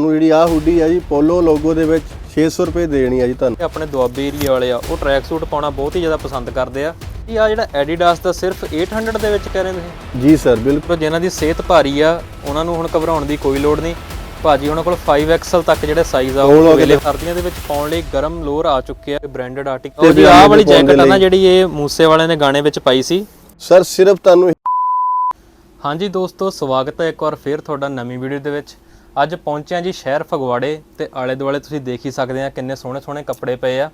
ਤੁਹਾਨੂੰ ਜਿਹੜੀ ਆ ਹੁੱਡੀ ਆ ਜੀ ਪੋਲੋ ਲੋਗੋ ਦੇ ਵਿੱਚ 600 ਰੁਪਏ ਦੇਣੀ ਆ ਜੀ ਤੁਹਾਨੂੰ। ਆਪਣੇ ਦੁਆਬੇ ਏਰੀਆ ਵਾਲੇ ਆ ਉਹ ਟਰੈਕ ਸੂਟ ਪਾਉਣਾ ਬਹੁਤ ਹੀ ਜ਼ਿਆਦਾ ਪਸੰਦ ਕਰਦੇ ਆ। ਇਹ ਆ ਜਿਹੜਾ ਐਡੀਡਾਸ ਦਾ ਸਿਰਫ 800 ਦੇ ਵਿੱਚ ਕਹਿ ਰਹੇ ਤੁਸੀਂ? ਜੀ ਸਰ ਬਿਲਕੁਲ। ਜਿਨ੍ਹਾਂ ਦੀ ਸਿਹਤ ਭਾਰੀ ਆ ਉਹਨਾਂ ਨੂੰ ਹੁਣ ਘਬਰਾਉਣ ਦੀ ਕੋਈ ਲੋੜ ਨਹੀਂ। ਭਾਜੀ ਉਹਨਾਂ ਕੋਲ 5XL ਤੱਕ ਜਿਹੜੇ ਸਾਈਜ਼ ਆ ਉਹ ਅਵੇਲੇਬਲ ਸਰਦੀਆਂ ਦੇ ਵਿੱਚ ਪਾਉਣ ਲਈ ਗਰਮ ਲੋਅਰ ਆ ਚੁੱਕੇ ਆ ਬ੍ਰਾਂਡਡ ਆਰਟੀਕਲ ਉਹਦੀ ਆਹ ਵਾਲੀ ਜੈਕਟ ਆ ਨਾ ਜਿਹੜੀ ਇਹ ਮੂਸੇ ਵਾਲਿਆਂ ਨੇ ਗਾਣੇ ਵਿੱਚ ਪਾਈ ਸੀ। ਸਰ ਸਿਰਫ ਤੁਹਾਨੂੰ ਹਾਂਜੀ ਦੋਸਤੋ ਸਵਾਗਤ ਹੈ ਇੱਕ ਵਾਰ ਫੇਰ ਤੁਹਾਡਾ ਨਵੀਂ ਵੀਡੀਓ ਦੇ ਵਿੱਚ। ਅੱਜ ਪਹੁੰਚੇ ਹਾਂ ਜੀ ਸ਼ਹਿਰ ਫਗਵਾੜੇ ਤੇ ਆਲੇ ਦੁਆਲੇ ਤੁਸੀਂ ਦੇਖ ਹੀ ਸਕਦੇ ਆ ਕਿੰਨੇ ਸੋਹਣੇ ਸੋਹਣੇ ਕੱਪੜੇ ਪਏ ਆ।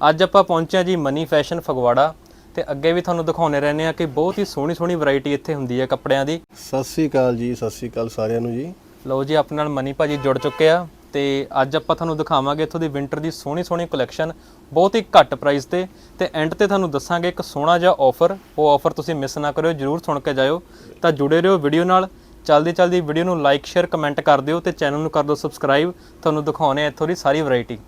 ਅੱਜ ਆਪਾਂ ਪਹੁੰਚੇ ਹਾਂ ਜੀ ਮਨੀ ਫੈਸ਼ਨ ਫਗਵਾੜਾ ਤੇ ਅੱਗੇ ਵੀ ਤੁਹਾਨੂੰ ਦਿਖਾਉਣੇ ਰਹਿੰਦੇ ਆ ਕਿ ਬਹੁਤ ਹੀ ਸੋਹਣੀ ਸੋਹਣੀ ਵੈਰਾਈਟੀ ਇੱਥੇ ਹੁੰਦੀ ਹੈ ਕੱਪੜਿਆਂ ਦੀ। ਸਤਿ ਸ੍ਰੀ ਅਕਾਲ ਜੀ ਸਤਿ ਸ੍ਰੀ ਅਕਾਲ ਸਾਰਿਆਂ ਨੂੰ ਜੀ। ਲਓ ਜੀ ਆਪਣੇ ਨਾਲ ਮਨੀ ਭਾਜੀ ਜੁੜ ਚੁੱਕੇ ਆ ਤੇ ਅੱਜ ਆਪਾਂ ਤੁਹਾਨੂੰ ਦਿਖਾਵਾਂਗੇ ਇੱਥੋਂ ਦੀ ਵਿੰਟਰ ਦੀ ਸੋਹਣੀ ਸੋਹਣੀ ਕਲੈਕਸ਼ਨ ਬਹੁਤ ਹੀ ਘੱਟ ਪ੍ਰਾਈਸ ਤੇ। ਤੇ ਐਂਡ ਤੇ ਤੁਹਾਨੂੰ ਦੱਸਾਂਗੇ ਇੱਕ ਸੋਹਣਾ ਜਿਹਾ ਆਫਰ ਉਹ ਆਫਰ ਤੁਸੀਂ ਮਿਸ ਨਾ ਕਰਿਓ ਜਰੂਰ ਸੁਣ ਕੇ ਜਾਇਓ। ਤਾਂ ਜੁੜੇ ਰਹੋ ਵੀਡੀਓ ਨਾਲ। ਚਲਦੀ ਚਲਦੀ ਵੀਡੀਓ ਨੂੰ ਲਾਈਕ ਸ਼ੇਅਰ ਕਮੈਂਟ ਕਰ ਦਿਓ ਤੇ ਚੈਨਲ ਨੂੰ ਕਰ ਦਿਓ ਸਬਸਕ੍ਰਾਈਬ ਤੁਹਾਨੂੰ ਦਿਖਾਉਣੇ ਆ ਇੱਥੋਂ ਦੀ ਸਾਰੀ ਵੈਰਾਈਟੀ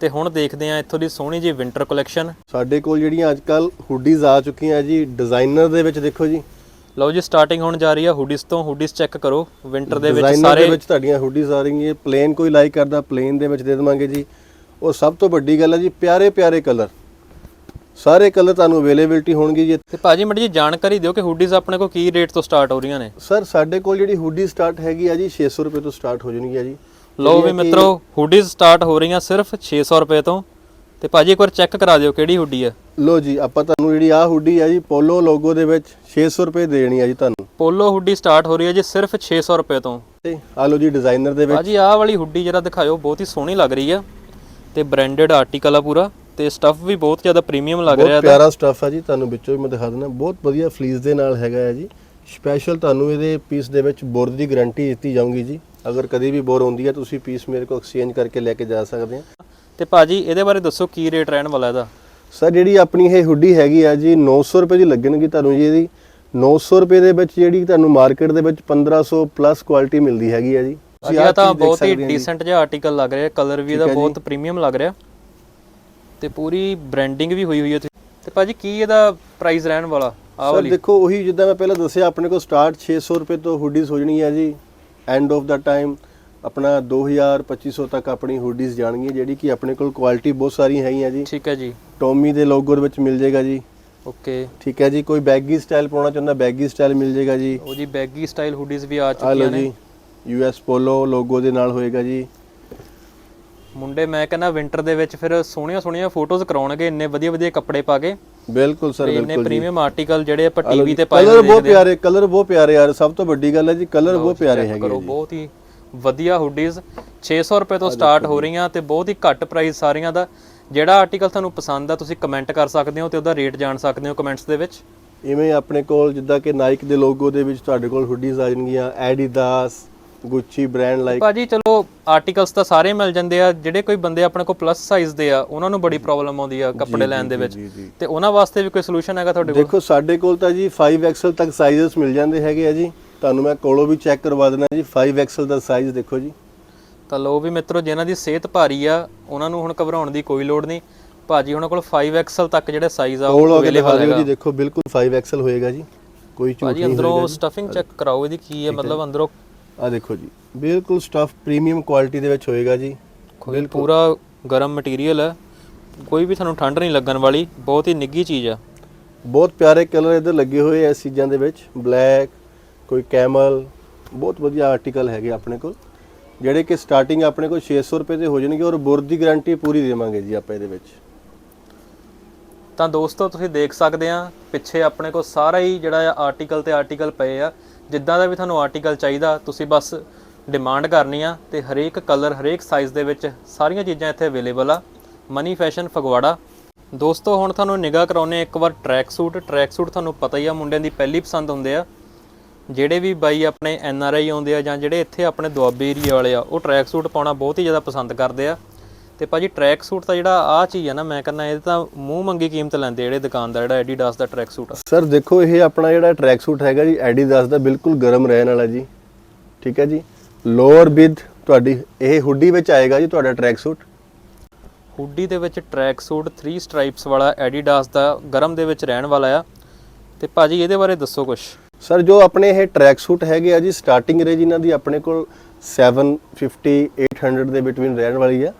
ਤੇ ਹੁਣ ਦੇਖਦੇ ਆ ਇੱਥੋਂ ਦੀ ਸੋਹਣੀ ਜੀ ਵਿੰਟਰ ਕਲੈਕਸ਼ਨ ਸਾਡੇ ਕੋਲ ਜਿਹੜੀਆਂ ਅੱਜ ਕੱਲ ਹੁੱਡੀਜ਼ ਆ ਚੁੱਕੀਆਂ ਜੀ ਡਿਜ਼ਾਈਨਰ ਦੇ ਵਿੱਚ ਦੇਖੋ ਜੀ। ਲਓ ਜੀ ਸਟਾਰਟਿੰਗ ਹੋਣ ਜਾ ਰਹੀ ਆ ਹੁਡੀਜ਼ ਤੋਂ। ਹੁਡੀਜ਼ ਚੈੱਕ ਕਰੋ ਵਿੰਟਰ ਦੇ ਵਿੱਚ ਸਾਰੇ। ਦੇ ਵਿੱਚ ਤੁਹਾਡੀਆਂ ਹੁੱਡੀਜ਼ ਆ ਰਹੀਆਂ ਪਲੇਨ ਕੋਈ ਲਾਈਕ ਕਰਦਾ ਪਲੇਨ ਦੇ ਵਿੱਚ ਦੇ ਦੇਵਾਂਗੇ ਜੀ। ਉਹ ਸਭ ਤੋਂ ਵੱਡੀ ਗੱਲ ਹੈ ਜੀ ਪਿਆਰੇ ਪਿਆਰੇ ਕਲਰ ਸਾਰੇ ਕਲਰ ਤੁਹਾਨੂੰ ਅਵੇਲੇਬਿਲਟੀ ਹੋਣਗੇ ਜੀ। ਤੇ ਭਾਜੀ ਮੜੀ ਜੀ ਜਾਣਕਾਰੀ ਦਿਓ ਕਿ ਹੁਡੀਜ਼ ਆਪਣੇ ਕੋਲ ਕੀ ਰੇਟ ਤੋਂ ਸਟਾਰਟ ਹੋ ਰਹੀਆਂ ਨੇ। ਸਰ ਸਾਡੇ ਕੋਲ ਜਿਹੜੀ ਹੁੱਡੀ ਸਟਾਰਟ ਹੈਗੀ ਆ ਜੀ 600 ਰੁਪਏ ਤੋਂ ਸਟਾਰਟ ਹੋ ਜਾਣਗੀ ਆ ਜੀ। ਲਓ ਵੀ ਮਿੱਤਰੋ ਹੁਡੀਜ਼ ਸਟਾਰਟ ਹੋ ਰਹੀਆਂ ਸਿਰਫ 600 ਰੁਪਏ ਤੋਂ। ਤੇ ਭਾਜੀ ਇੱਕ ਵਾਰ ਚੈੱਕ ਕਰਾ ਦਿਓ ਕਿਹੜੀ ਹੁੱਡੀ ਆ। ਲੋ ਜੀ ਆਪਾਂ ਤੁਹਾਨੂੰ ਜਿਹੜੀ ਆ ਹੁੱਡੀ ਆ ਜੀ ਪੋਲੋ ਲੋਗੋ ਦੇ ਵਿੱਚ 600 ਰੁਪਏ ਦੇਣੀ ਆ ਜੀ ਤੁਹਾਨੂੰ। ਪੋਲੋ ਹੁੱਡੀ ਸਟਾਰਟ ਹੋ ਰਹੀ ਹੈ ਜੀ ਸਿਰਫ 600 ਰੁਪਏ ਤੋਂ। ਤੇ ਆ ਲੋ ਜੀ ਡਿਜ਼ਾਈਨਰ ਦੇ ਵਿੱਚ। ਭਾਜੀ ਆਹ ਵਾਲੀ ਹੁੱਡੀ ਜਿਹੜਾ ਦਿਖਾਇਓ ਬਹੁਤ ਹੀ ਸੋਹਣੀ ਲੱਗ ਰਹੀ ਆ। ਤੇ ਬ੍ਰਾਂਡਡ ਆਰਟੀਕਲ ਆ ਪੂਰਾ। ਤੇ ਸਟੱਫ ਵੀ ਬਹੁਤ ਜ਼ਿਆਦਾ ਪ੍ਰੀਮੀਅਮ ਲੱਗ ਰਿਹਾ ਬਹੁਤ ਪਿਆਰਾ ਸਟੱਫ ਆ ਜੀ ਤੁਹਾਨੂੰ ਵਿੱਚੋਂ ਵੀ ਮੈਂ ਦਿਖਾ ਦਿੰਦਾ। ਬਹੁਤ ਵਧੀਆ ਫਲੀਸ ਦੇ ਨਾਲ ਹੈਗਾ ਹੈ ਜੀ। ਸਪੈਸ਼ਲ ਤੁਹਾਨੂੰ ਇਹਦੇ ਪੀਸ ਦੇ ਵਿੱਚ ਬੋਰ ਦੀ ਗਾਰੰਟੀ ਦਿੱਤੀ ਜਾਊਗੀ ਜੀ। ਅਗਰ ਕਦੀ ਵੀ ਬੋਰ ਹੁੰਦੀ ਹੈ ਤੁਸੀਂ ਪੀਸ ਮੇਰੇ ਕੋਲ ਐਕਸਚੇਂਜ ਕਰਕੇ ਲੈ ਕੇ ਜਾ ਸਕਦੇ ਆ। ਤੇ ਭਾਜੀ ਇਹਦੇ ਬਾਰੇ ਦੱਸੋ ਕੀ ਰੇਟ ਰਹਿਣ ਵਾਲਾ ਇਹਦਾ? ਸਰ ਜਿਹੜੀ ਆਪਣੀ ਇਹ ਹੁੱਡੀ ਹੈਗੀ ਆ ਜੀ 900 ਰੁਪਏ ਦੀ ਲੱਗਣਗੀ ਤੁਹਾਨੂੰ ਜੀ ਇਹਦੀ। 900 ਰੁਪਏ ਦੇ ਵਿੱਚ ਜਿਹੜੀ ਤੁਹਾਨੂੰ ਮਾਰਕੀਟ ਦੇ ਵਿੱਚ 1500 ਪਲੱਸ ਕੁਆਲਿਟੀ ਮਿਲਦੀ ਹੈਗੀ ਆ ਜੀ। ਇਹ ਤਾਂ ਬਹੁਤ ਹੀ। ਡੀਸੈਂਟ ਜਿਹਾ ਆਰਟੀਕਲ ਲੱਗ ਰਿਹਾ। ਕਲਰ ਵੀ ਇਹਦਾ ਬਹੁਤ ਪ੍ਰੀਮੀਅਮ ਲੱਗ ਰਿਹਾ। ਤੇ ਪੂਰੀ ਬ੍ਰਾਂਡਿੰਗ ਵੀ ਹੋਈ ਹੋਈ ਹੈ ਇੱਥੇ। ਤੇ ਭਾਜੀ ਕੀ ਇਹਦਾ ਪ੍ਰਾਈਸ ਰਹਿਣ ਵਾਲਾ? ਆਹ ਸਰ ਵਾਲੀ। ਦੇਖੋ ਉਹੀ ਜਿੱਦਾਂ ਮੈਂ ਪਹਿਲਾਂ ਦੱਸਿਆ ਆਪਣੇ ਕੋਲ ਸਟਾਰਟ 600 ਰੁਪਏ ਤੋਂ ਹੁੱਡੀਜ਼ ਹੋ ਜਣੀ ਹੈ ਜੀ। ਐਂਡ ਆਫ ਦਾ ਟਾਈਮ ਆਪਣਾ 2000 2500 ਤੱਕ ਆਪਣੀ ਹੁੱਡੀਜ਼ ਜਾਣਗੀਆਂ ਜਿਹੜੀ ਕਿ ਆਪਣੇ ਕੋਲ ਕੁਆਲਿਟੀ ਬਹੁਤ ਸਾਰੀ ਹੈਗੀਆਂ ਜੀ। ਠੀਕ ਹੈ ਜੀ। ਟੋਮੀ ਦੇ ਲੋਗੋ ਦੇ ਵਿੱਚ ਮਿਲ ਜਾਏਗਾ ਜੀ। ਓਕੇ ਠੀਕ ਹੈ ਜੀ ਕੋਈ ਬੈਗੀ ਸਟਾਈਲ ਪਾਉਣਾ ਚਾਹੁੰਦਾ ਬੈਗੀ ਸਟਾਈਲ ਮਿਲ ਜਾਏਗਾ ਜੀ। ਉਹ ਜੀ ਬੈਗੀ ਸਟਾਈਲ ਹੁਡੀਜ਼ ਵੀ ਆ ਆ ਲਓ ਚੁੱਕੀਆਂ ਨੇ। ਜੀ ਯੂਐਸ ਪੋਲੋ ਲੋਗੋ ਦੇ ਨਾਲ ਹੋਏਗਾ ਜੀ। ਮੁੰਡੇ ਮੈਂ ਕਹਿੰਦਾ ਵਿੰਟਰ ਦੇ ਵਿੱਚ ਫਿਰ ਸੋਹਣੀਆਂ ਸੋਹਣੀਆਂ ਫੋਟੋਜ਼ ਕਰਾਉਣਗੇ ਇੰਨੇ ਵਧੀਆ ਵਧੀਆ ਕੱਪੜੇ ਪਾ ਕੇ। ਬਿਲਕੁਲ ਸਰ ਇੰਨੇ ਬਿਲਕੁਲ ਜੀ। ਪ੍ਰੀਮੀਅਮ ਆਰਟੀਕਲ ਜਿਹੜੇ ਆਪਾਂ ਟੀਵੀ ਤੇ ਪਾਏ ਕਲਰ ਬਹੁਤ ਪਿਆਰੇ ਕਲਰ ਬਹੁਤ ਪਿਆਰੇ ਯਾਰ ਸਭ ਤੋਂ ਵੱਡੀ ਗੱਲ ਹੈ ਜੀ ਕਲਰ ਬਹੁਤ ਪਿਆਰੇ ਹੈਗੇ ਕਰੋ ਬਹੁਤ ਹੀ ਵਧੀਆ ਹੁਡੀਜ਼ 600 ਰੁਪਏ ਤੋਂ ਸਟਾਰਟ ਹੋ ਰਹੀਆਂ ਤੇ ਬਹੁਤ ਹੀ ਘੱਟ ਪ੍ਰਾਈਸ ਸਾਰੀਆਂ ਦਾ। ਜਿਹੜਾ ਆਰਟੀਕਲ ਤੁਹਾਨੂੰ ਪਸੰਦ ਆ ਤੁਸੀਂ ਕਮੈਂਟ ਕਰ ਸਕਦੇ ਹੋ ਤੇ ਉਹਦਾ ਰੇਟ ਜਾਣ ਸਕਦੇ ਹੋ ਕਮੈਂਟਸ ਦੇ ਵਿੱਚ। ਇਵੇਂ ਆਪਣੇ ਕੋਲ ਜਿੱਦਾਂ ਕਿ ਨਾਈਕ ਦੇ ਲੋਗੋ ਦੇ ਵਿੱਚ ਤੁਹਾਡੇ ਕੋਲ ਹੁੱਡੀਜ਼ ਆ ਜਾਣਗੀਆਂ ਐਡੀਦਾਸ ਗੁੱਚੀ ਬ੍ਰਾਂਡ ਲਾਈਕ ਭਾਜੀ ਚਲੋ ਆਰਟੀਕਲਸ ਤਾਂ ਸਾਰੇ ਮਿਲ ਜਾਂਦੇ ਆ। ਜਿਹੜੇ ਕੋਈ ਬੰਦੇ ਆਪਣੇ ਕੋਲ ਪਲੱਸ ਸਾਈਜ਼ ਦੇ ਆ ਉਹਨਾਂ ਨੂੰ ਬੜੀ ਪ੍ਰੋਬਲਮ ਆਉਂਦੀ ਆ ਕੱਪੜੇ ਲੈਣ ਦੇ ਵਿੱਚ। ਤੇ ਉਹਨਾਂ ਵਾਸਤੇ ਵੀ ਕੋਈ ਸੋਲੂਸ਼ਨ ਹੈਗਾ ਤੁਹਾਡੇ ਕੋਲ? ਦੇਖੋ ਸਾਡੇ ਕੋਲ ਤਾਂ ਜੀ 5XL ਤੱਕ ਸਾਈਜ਼ਸ ਮਿਲ ਜਾਂਦੇ ਹੈਗੇ ਆ ਜੀ। ਤੁਹਾਨੂੰ ਮੈਂ ਕੋਲੋਂ ਵੀ ਚੈੱਕ ਕਰਵਾ ਦੇਣਾ ਜੀ 5XL ਦਾ ਸਾਈਜ਼ ਦੇਖੋ ਜੀ। ਤਾਂ ਲੋ ਵੀ ਮਿੱਤਰੋ ਜਿਨ੍ਹਾਂ ਦੀ ਸਿਹਤ ਭਾਰੀ ਆ ਉਹਨਾਂ ਨੂੰ ਹੁਣ ਘਬਰਾਉਣ ਦੀ ਕੋਈ ਲੋੜ ਨਹੀਂ। ਭਾਜੀ ਉਹਨਾਂ ਕੋਲ 5XL ਤੱਕ ਜਿਹੜੇ ਸਾਈਜ਼ ਆ ਉਹ ਅਵੇਲੇਬਲ ਹੈਗਾ ਜੀ ਦੇਖੋ ਬਿਲਕੁਲ 5XL ਹੋਏਗਾ ਜੀ। ਕੋਈ ਝੂਠ ਭਾਜੀ ਨਹੀਂ ਅੰਦਰੋਂ ਸਟਫਿੰਗ ਚੈੱਕ ਕਰਾਓ ਇਹਦੀ ਕੀ ਹੈ ਮਤਲਬ ਅੰਦਰੋਂ ਆ ਦੇਖੋ ਜੀ ਬਿਲਕੁਲ ਸਟਫ ਪ੍ਰੀਮੀਅਮ ਕੁਆਲਿਟੀ ਦੇ ਵਿੱਚ ਹੋਏਗਾ ਜੀ। ਕੋਈ ਪੂਰਾ ਗਰਮ ਮਟੀਰੀਅਲ ਹੈ। ਕੋਈ ਵੀ ਤੁਹਾਨੂੰ ਠੰਡ ਨਹੀਂ ਲੱਗਣ ਵਾਲੀ ਬਹੁਤ ਹੀ ਨਿੱਗੀ ਚੀਜ਼ ਆ। ਬਹੁਤ ਪਿਆਰੇ ਕਲਰ ਇਹਦੇ ਲੱਗੇ ਹੋਏ ਐ ਚੀਜ਼ਾਂ ਦੇ ਵਿੱਚ। ਬਲੈਕ ਕੋਈ ਕੈਮਲ ਬਹੁਤ ਵਧੀਆ ਆਰਟੀਕਲ ਹੈਗੇ ਆਪਣੇ ਕੋਲ ਜਿਹੜੇ ਕਿ ਸਟਾਰਟਿੰਗ ਆਪਣੇ ਕੋਲ 600 ਰੁਪਏ ਦੇ ਹੋ ਜਾਣਗੇ ਔਰ ਬੁਰ ਦੀ ਗਾਰੰਟੀ ਪੂਰੀ ਦੇਵਾਂਗੇ ਜੀ ਆਪਾਂ ਇਹਦੇ ਵਿੱਚ। ਤਾਂ ਦੋਸਤੋ ਤੁਸੀਂ ਦੇਖ ਸਕਦੇ ਆ ਪਿੱਛੇ ਆਪਣੇ ਕੋਲ ਸਾਰਾ ਹੀ ਜਿਹੜਾ ਆ ਆਰਟੀਕਲ ਤੇ ਆਰਟੀਕਲ ਪਏ ਆ। ਜਿੱਦਾਂ ਦਾ ਵੀ ਤੁਹਾਨੂੰ ਆਰਟੀਕਲ ਚਾਹੀਦਾ, ਤੁਸੀਂ ਬਸ ਡਿਮਾਂਡ ਕਰਨੀ ਆ ਤੇ ਹਰੇਕ ਕਲਰ ਹਰੇਕ ਸਾਈਜ਼ ਦੇ ਵਿੱਚ ਸਾਰੀਆਂ ਚੀਜ਼ਾਂ ਇੱਥੇ ਅਵੇਲੇਬਲ ਆ। Money Fashion Phagwara. ਦੋਸਤੋ, ਹੁਣ ਤੁਹਾਨੂੰ ਨਿਗਾਹ ਕਰਾਉਨੇ ਇੱਕ ਵਾਰ ਟਰੈਕ ਸੂਟ ਟਰੈਕ ਸੂਟ ਤੁਹਾਨੂੰ ਪਤਾ ਹੀ ਆ, ਮੁੰਡਿਆਂ ਦੀ ਪਹਿਲੀ ਪਸੰਦ ਹੁੰਦੇ ਆ। ਜਿਹੜੇ ਵੀ ਬਾਈ ਆਪਣੇ ਐਨ ਆਰ ਆਈ ਆਉਂਦੇ ਆ ਜਾਂ ਜਿਹੜੇ ਇੱਥੇ ਆਪਣੇ ਦੁਆਬੇ ਏਰੀਆ ਵਾਲੇ ਆ, ਉਹ ਟਰੈਕ ਸੂਟ ਪਾਉਣਾ ਬਹੁਤ ਹੀ ਜ਼ਿਆਦਾ ਪਸੰਦ ਕਰਦੇ ਆ। ਤੇ ਭਾਜੀ ਟਰੈਕ ਸੂਟ ਤਾਂ ਜਿਹੜਾ ਆ ਚੀਜ਼ ਆ ਨਾ ਮੈਂ ਕਹਿੰਦਾ ਇਹ ਤਾਂ ਮੂੰਹ ਮੰਗੀ ਕੀਮਤ ਲੈਂਦੇ ਜਿਹੜੇ ਦੁਕਾਨਦਾਰ ਜਿਹੜਾ ਐਡੀਡਾਸ ਦਾ ਟਰੈਕ ਸੂਟ ਆ। ਸਰ ਦੇਖੋ ਇਹ ਆਪਣਾ ਜਿਹੜਾ ਟਰੈਕ ਸੂਟ ਹੈਗਾ ਜੀ ਐਡੀਦਾਸ ਦਾ ਬਿਲਕੁਲ ਗਰਮ ਰਹਿਣ ਵਾਲਾ ਜੀ। ਠੀਕ ਹੈ ਜੀ? ਲੋਅਰ ਵਿਦ ਤੁਹਾਡੀ ਇਹ ਹੁੱਡੀ ਵਿੱਚ ਆਏਗਾ ਜੀ ਤੁਹਾਡਾ ਟਰੈਕ ਸੂਟ ਹੁੱਡੀ ਦੇ ਵਿੱਚ ਟਰੈਕ ਸੂਟ 3 ਸਟ੍ਰਾਈਪਸ ਵਾਲਾ ਐਡੀਡਾਸ ਦਾ ਗਰਮ ਦੇ ਵਿੱਚ ਰਹਿਣ ਵਾਲਾ ਆ। ਤੇ ਭਾਜੀ ਇਹਦੇ ਬਾਰੇ ਦੱਸੋ ਕੁਝ ਸਰ ਜੋ ਆਪਣੇ ਇਹ ਟਰੈਕ ਸੂਟ ਹੈਗੇ ਆ ਜੀ ਸਟਾਰਟਿੰਗ ਰੇਂਜ ਇਹਨਾਂ ਦੀ ਆਪਣੇ ਕੋਲ 750 800 ਦੇ ਬਿਟਵੀਨ ਰਹਿਣ ਵਾਲੀ ਆ।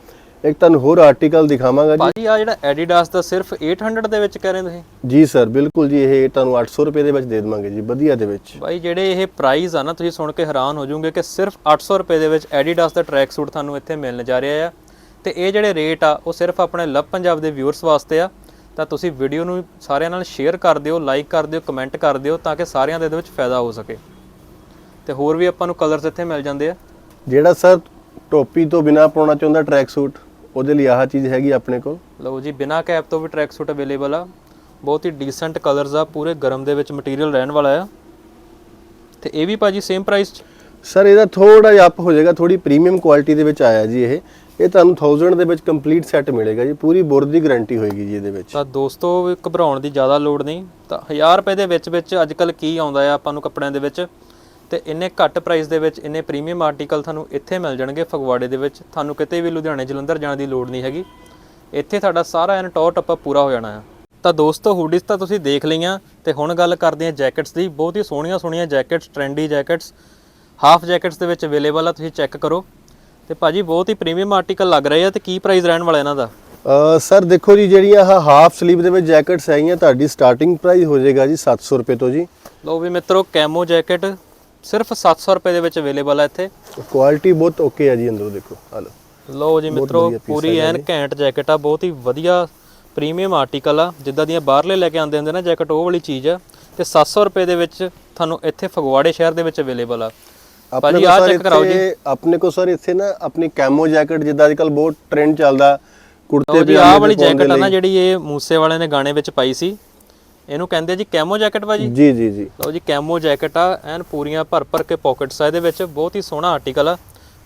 ਇੱਕ ਤੁਹਾਨੂੰ ਹੋਰ ਆਰਟੀਕਲ ਦਿਖਾਵਾਂਗਾ ਜੀ। ਭਾਜੀ ਆ ਜਿਹੜਾ Adidas ਦਾ ਸਿਰਫ 800 ਦੇ ਵਿੱਚ ਕਹਿ ਰਹੇ ਤੁਸੀਂ? ਜੀ ਸਰ ਬਿਲਕੁਲ ਜੀ ਇਹ ਤੁਹਾਨੂੰ 800 ਰੁਪਏ ਦੇ ਵਿੱਚ ਦੇ ਦੇਵਾਂਗੇ ਜੀ ਵਧੀਆ ਦੇ ਵਿੱਚ। ਭਾਈ ਜਿਹੜੇ ਇਹ ਪ੍ਰਾਈਸ ਆ ਨਾ ਤੁਸੀਂ ਸੁਣ ਕੇ ਹੈਰਾਨ ਹੋ ਜਾਓਗੇ ਕਿ ਸਿਰਫ 800 ਰੁਪਏ ਦੇ ਵਿੱਚ Adidas ਦਾ ਟਰੈਕ ਸੂਟ ਤੁਹਾਨੂੰ ਇੱਥੇ ਮਿਲਣ ਜਾ ਰਿਹਾ ਆ। ਤੇ ਇਹ ਜਿਹੜੇ ਰੇਟ ਆ ਉਹ ਸਿਰਫ ਆਪਣੇ ਲਵ ਪੰਜਾਬ ਦੇ ਵਿਊਅਰਸ ਵਾਸਤੇ ਆ। ਤਾਂ ਤੁਸੀਂ ਵੀਡੀਓ ਨੂੰ ਸਾਰਿਆਂ ਨਾਲ ਸ਼ੇਅਰ ਕਰ ਦਿਓ ਲਾਈਕ ਕਰ ਦਿਓ ਕਮੈਂਟ ਕਰ ਦਿਓ ਤਾਂ ਕਿ ਸਾਰਿਆਂ ਦੇ ਇਹਦੇ ਵਿੱਚ ਫਾਇਦਾ ਹੋ ਸਕੇ। ਤੇ ਹੋਰ ਵੀ ਆਪਾਂ ਨੂੰ ਕਲਰਸ ਇੱਥੇ ਮਿਲ ਜਾਂਦੇ ਆ। ਜਿਹੜਾ ਸਰ ਟੋਪੀ ਤੋਂ ਬਿਨਾ ਪਾਉਣਾ ਚਾਹੁੰਦਾ ਟਰੈਕ ਸੂਟ ਉਹਦੇ ਲਈ ਆਹ ਚੀਜ਼ ਹੈਗੀ ਆਪਣੇ ਕੋਲ? ਲਓ ਜੀ ਬਿਨਾ ਕੈਪ ਤੋਂ ਵੀ ਟਰੈਕ ਸੂਟ ਅਵੇਲੇਬਲ ਆ। ਬਹੁਤ ਹੀ ਡੀਸੈਂਟ ਕਲਰਸ ਆ ਪੂਰੇ ਗਰਮ ਦੇ ਵਿੱਚ ਮਟੀਰੀਅਲ ਰਹਿਣ ਵਾਲਾ ਆ। ਤੇ ਇਹ ਵੀ ਭਾਜੀ ਸੇਮ ਪ੍ਰਾਈਸ ਚ? ਸਰ ਇਹਦਾ ਥੋੜਾ ਜਿਹਾ ਅਪ ਹੋ ਜਾਏਗਾ ਥੋੜੀ ਪ੍ਰੀਮੀਅਮ ਕੁਆਲਿਟੀ ਦੇ ਵਿੱਚ ਆਇਆ ਜੀ ਇਹ। ਇਹ ਤੁਹਾਨੂੰ 1000 ਦੇ ਵਿੱਚ ਕੰਪਲੀਟ ਸੈੱਟ ਮਿਲੇਗਾ ਜੀ ਪੂਰੀ ਬੁਰ ਦੀ ਗਾਰੰਟੀ ਹੋਏਗੀ ਜੀ ਇਹਦੇ ਵਿੱਚ। ਤਾਂ ਦੋਸਤੋ ਘਬਰਾਉਣ ਦੀ ਜ਼ਿਆਦਾ ਲੋੜ ਨਹੀਂ। ਤਾਂ 1000 ਰੁਪਏ ਦੇ ਵਿੱਚ ਵਿੱਚ ਅੱਜ ਕੱਲ ਕੀ ਆਉਂਦਾ ਆ ਆਪਾਂ ਨੂੰ ਕੱਪੜਿਆਂ ਦੇ ਵਿੱਚ? ਤੇ ਇੰਨੇ ਘੱਟ ਪ੍ਰਾਈਸ ਦੇ ਵਿੱਚ ਇੰਨੇ ਪ੍ਰੀਮੀਅਮ ਆਰਟੀਕਲ ਤੁਹਾਨੂੰ ਇੱਥੇ ਮਿਲ ਜਾਣਗੇ ਫਗਵਾੜੇ ਦੇ ਵਿੱਚ। ਤੁਹਾਨੂੰ ਕਿਤੇ ਵੀ ਲੁਧਿਆਣੇ ਜਲੰਧਰ ਜਾਣ ਦੀ ਲੋੜ ਨਹੀਂ ਹੈਗੀ। ਇੱਥੇ ਤੁਹਾਡਾ ਸਾਰਾ ਐਨ ਟੌਰ ਟੱਪਾ ਪੂਰਾ ਹੋ ਜਾਣਾ ਆ। ਤਾਂ ਦੋਸਤੋ ਹੁਡੀਜ਼ ਤਾਂ ਤੁਸੀਂ ਦੇਖ ਲਈਆਂ ਤੇ ਹੁਣ ਗੱਲ ਕਰਦੇ ਹਾਂ ਜੈਕਟਸ ਦੀ। ਬਹੁਤ ਹੀ ਸੋਹਣੀਆਂ ਸੋਹਣੀਆਂ jackets trendy jackets half jackets ਦੇ ਵਿੱਚ ਅਵੇਲੇਬਲ ਆ ਤੁਸੀਂ ਚੈੱਕ ਕਰੋ। ਤੇ ਭਾਜੀ ਬਹੁਤ ਹੀ ਪ੍ਰੀਮੀਅਮ ਆਰਟੀਕਲ ਲੱਗ ਰਹੇ ਆ ਤੇ ਕੀ ਪ੍ਰਾਈਸ ਰਹਿਣ ਵਾਲਾ ਇਹਨਾਂ ਦਾ? ਸਰ ਦੇਖੋ ਜੀ ਜਿਹੜੀਆਂ ਆਹ ਹਾਫ ਸਲੀਵ ਦੇ ਵਿੱਚ ਜੈਕਟਸ ਹੈਗੀਆਂ ਤੁਹਾਡੀ ਸਟਾਰਟਿੰਗ ਪ੍ਰਾਈਸ ਹੋ ਜਾਏਗਾ ਜੀ 700 ਰੁਪਏ ਤੋਂ ਜੀ। ਲੋ ਵੀ ਮਿੱਤਰੋ ਕੈਮੋ ਜੈਕਟ ਸਿਰਫ 700 ਰੁਪਏ ਦੇ ਵਿੱਚ ਅਵੇਲੇਬਲ ਹੈ ਇੱਥੇ। ਕੁਆਲਿਟੀ ਬਹੁਤ ਓਕੇ ਹੈ ਜੀ ਅੰਦਰੋਂ ਦੇਖੋ ਆ ਲਓ ਲੋ ਜੀ ਮਿੱਤਰੋ ਪੂਰੀ ਐਨ ਘੈਂਟ ਜੈਕਟ ਆ ਬਹੁਤ ਹੀ ਵਧੀਆ ਪ੍ਰੀਮੀਅਮ ਆਰਟੀਕਲ ਆ। ਜਿੱਦਾਂ ਦੀਆਂ ਬਾਹਰਲੇ ਲੈ ਕੇ ਆਉਂਦੇ ਹੁੰਦੇ ਨਾ ਜੈਕਟ ਉਹ ਵਾਲੀ ਚੀਜ਼ ਆ। ਤੇ 700 ਰੁਪਏ ਦੇ ਵਿੱਚ ਤੁਹਾਨੂੰ ਇੱਥੇ ਫਗਵਾੜੇ ਸ਼ਹਿਰ ਦੇ ਵਿੱਚ ਅਵੇਲੇਬਲ ਆ। ਆਪਣੇ ਭਾਜੀ ਆ ਚੈੱਕ ਕਰਾਓ ਜੀ। ਆਪਣੇ ਕੋ ਸਰ ਇੱਥੇ ਨਾ ਆਪਣੀ ਕੈਮੋ ਜੈਕਟ ਜਿੱਦਾਂ ਅੱਜਕੱਲ ਬਹੁਤ ਟ੍ਰੈਂਡ ਚੱਲਦਾ। ਕੁੜਤੇ ਪਜਾਮੇ ਦੇ ਵਾਲੀ ਜੈਕਟ ਆ ਨਾ। ਜਿਹੜੀ ਇਹ ਮੂਸੇ ਵਾਲੇ ਨੇ ਗਾਣੇ ਵਿੱਚ ਪਾਈ ਸੀ। ਇਹਨੂੰ ਕਹਿੰਦੇ ਆ ਜੀ ਕੈਮੋ ਜੈਕਟ ਭਾਜੀ ਜੀ? ਜੀ ਜੀ ਲਓ ਜੀ ਕੈਮੋ ਜੈਕਟ ਆ ਐਨ ਪੂਰੀਆਂ ਭਰ ਭਰ ਕੇ ਪਾਕਟਸ ਆ ਇਹਦੇ ਵਿੱਚ ਬਹੁਤ ਹੀ ਸੋਹਣਾ ਆਰਟੀਕਲ ਆ।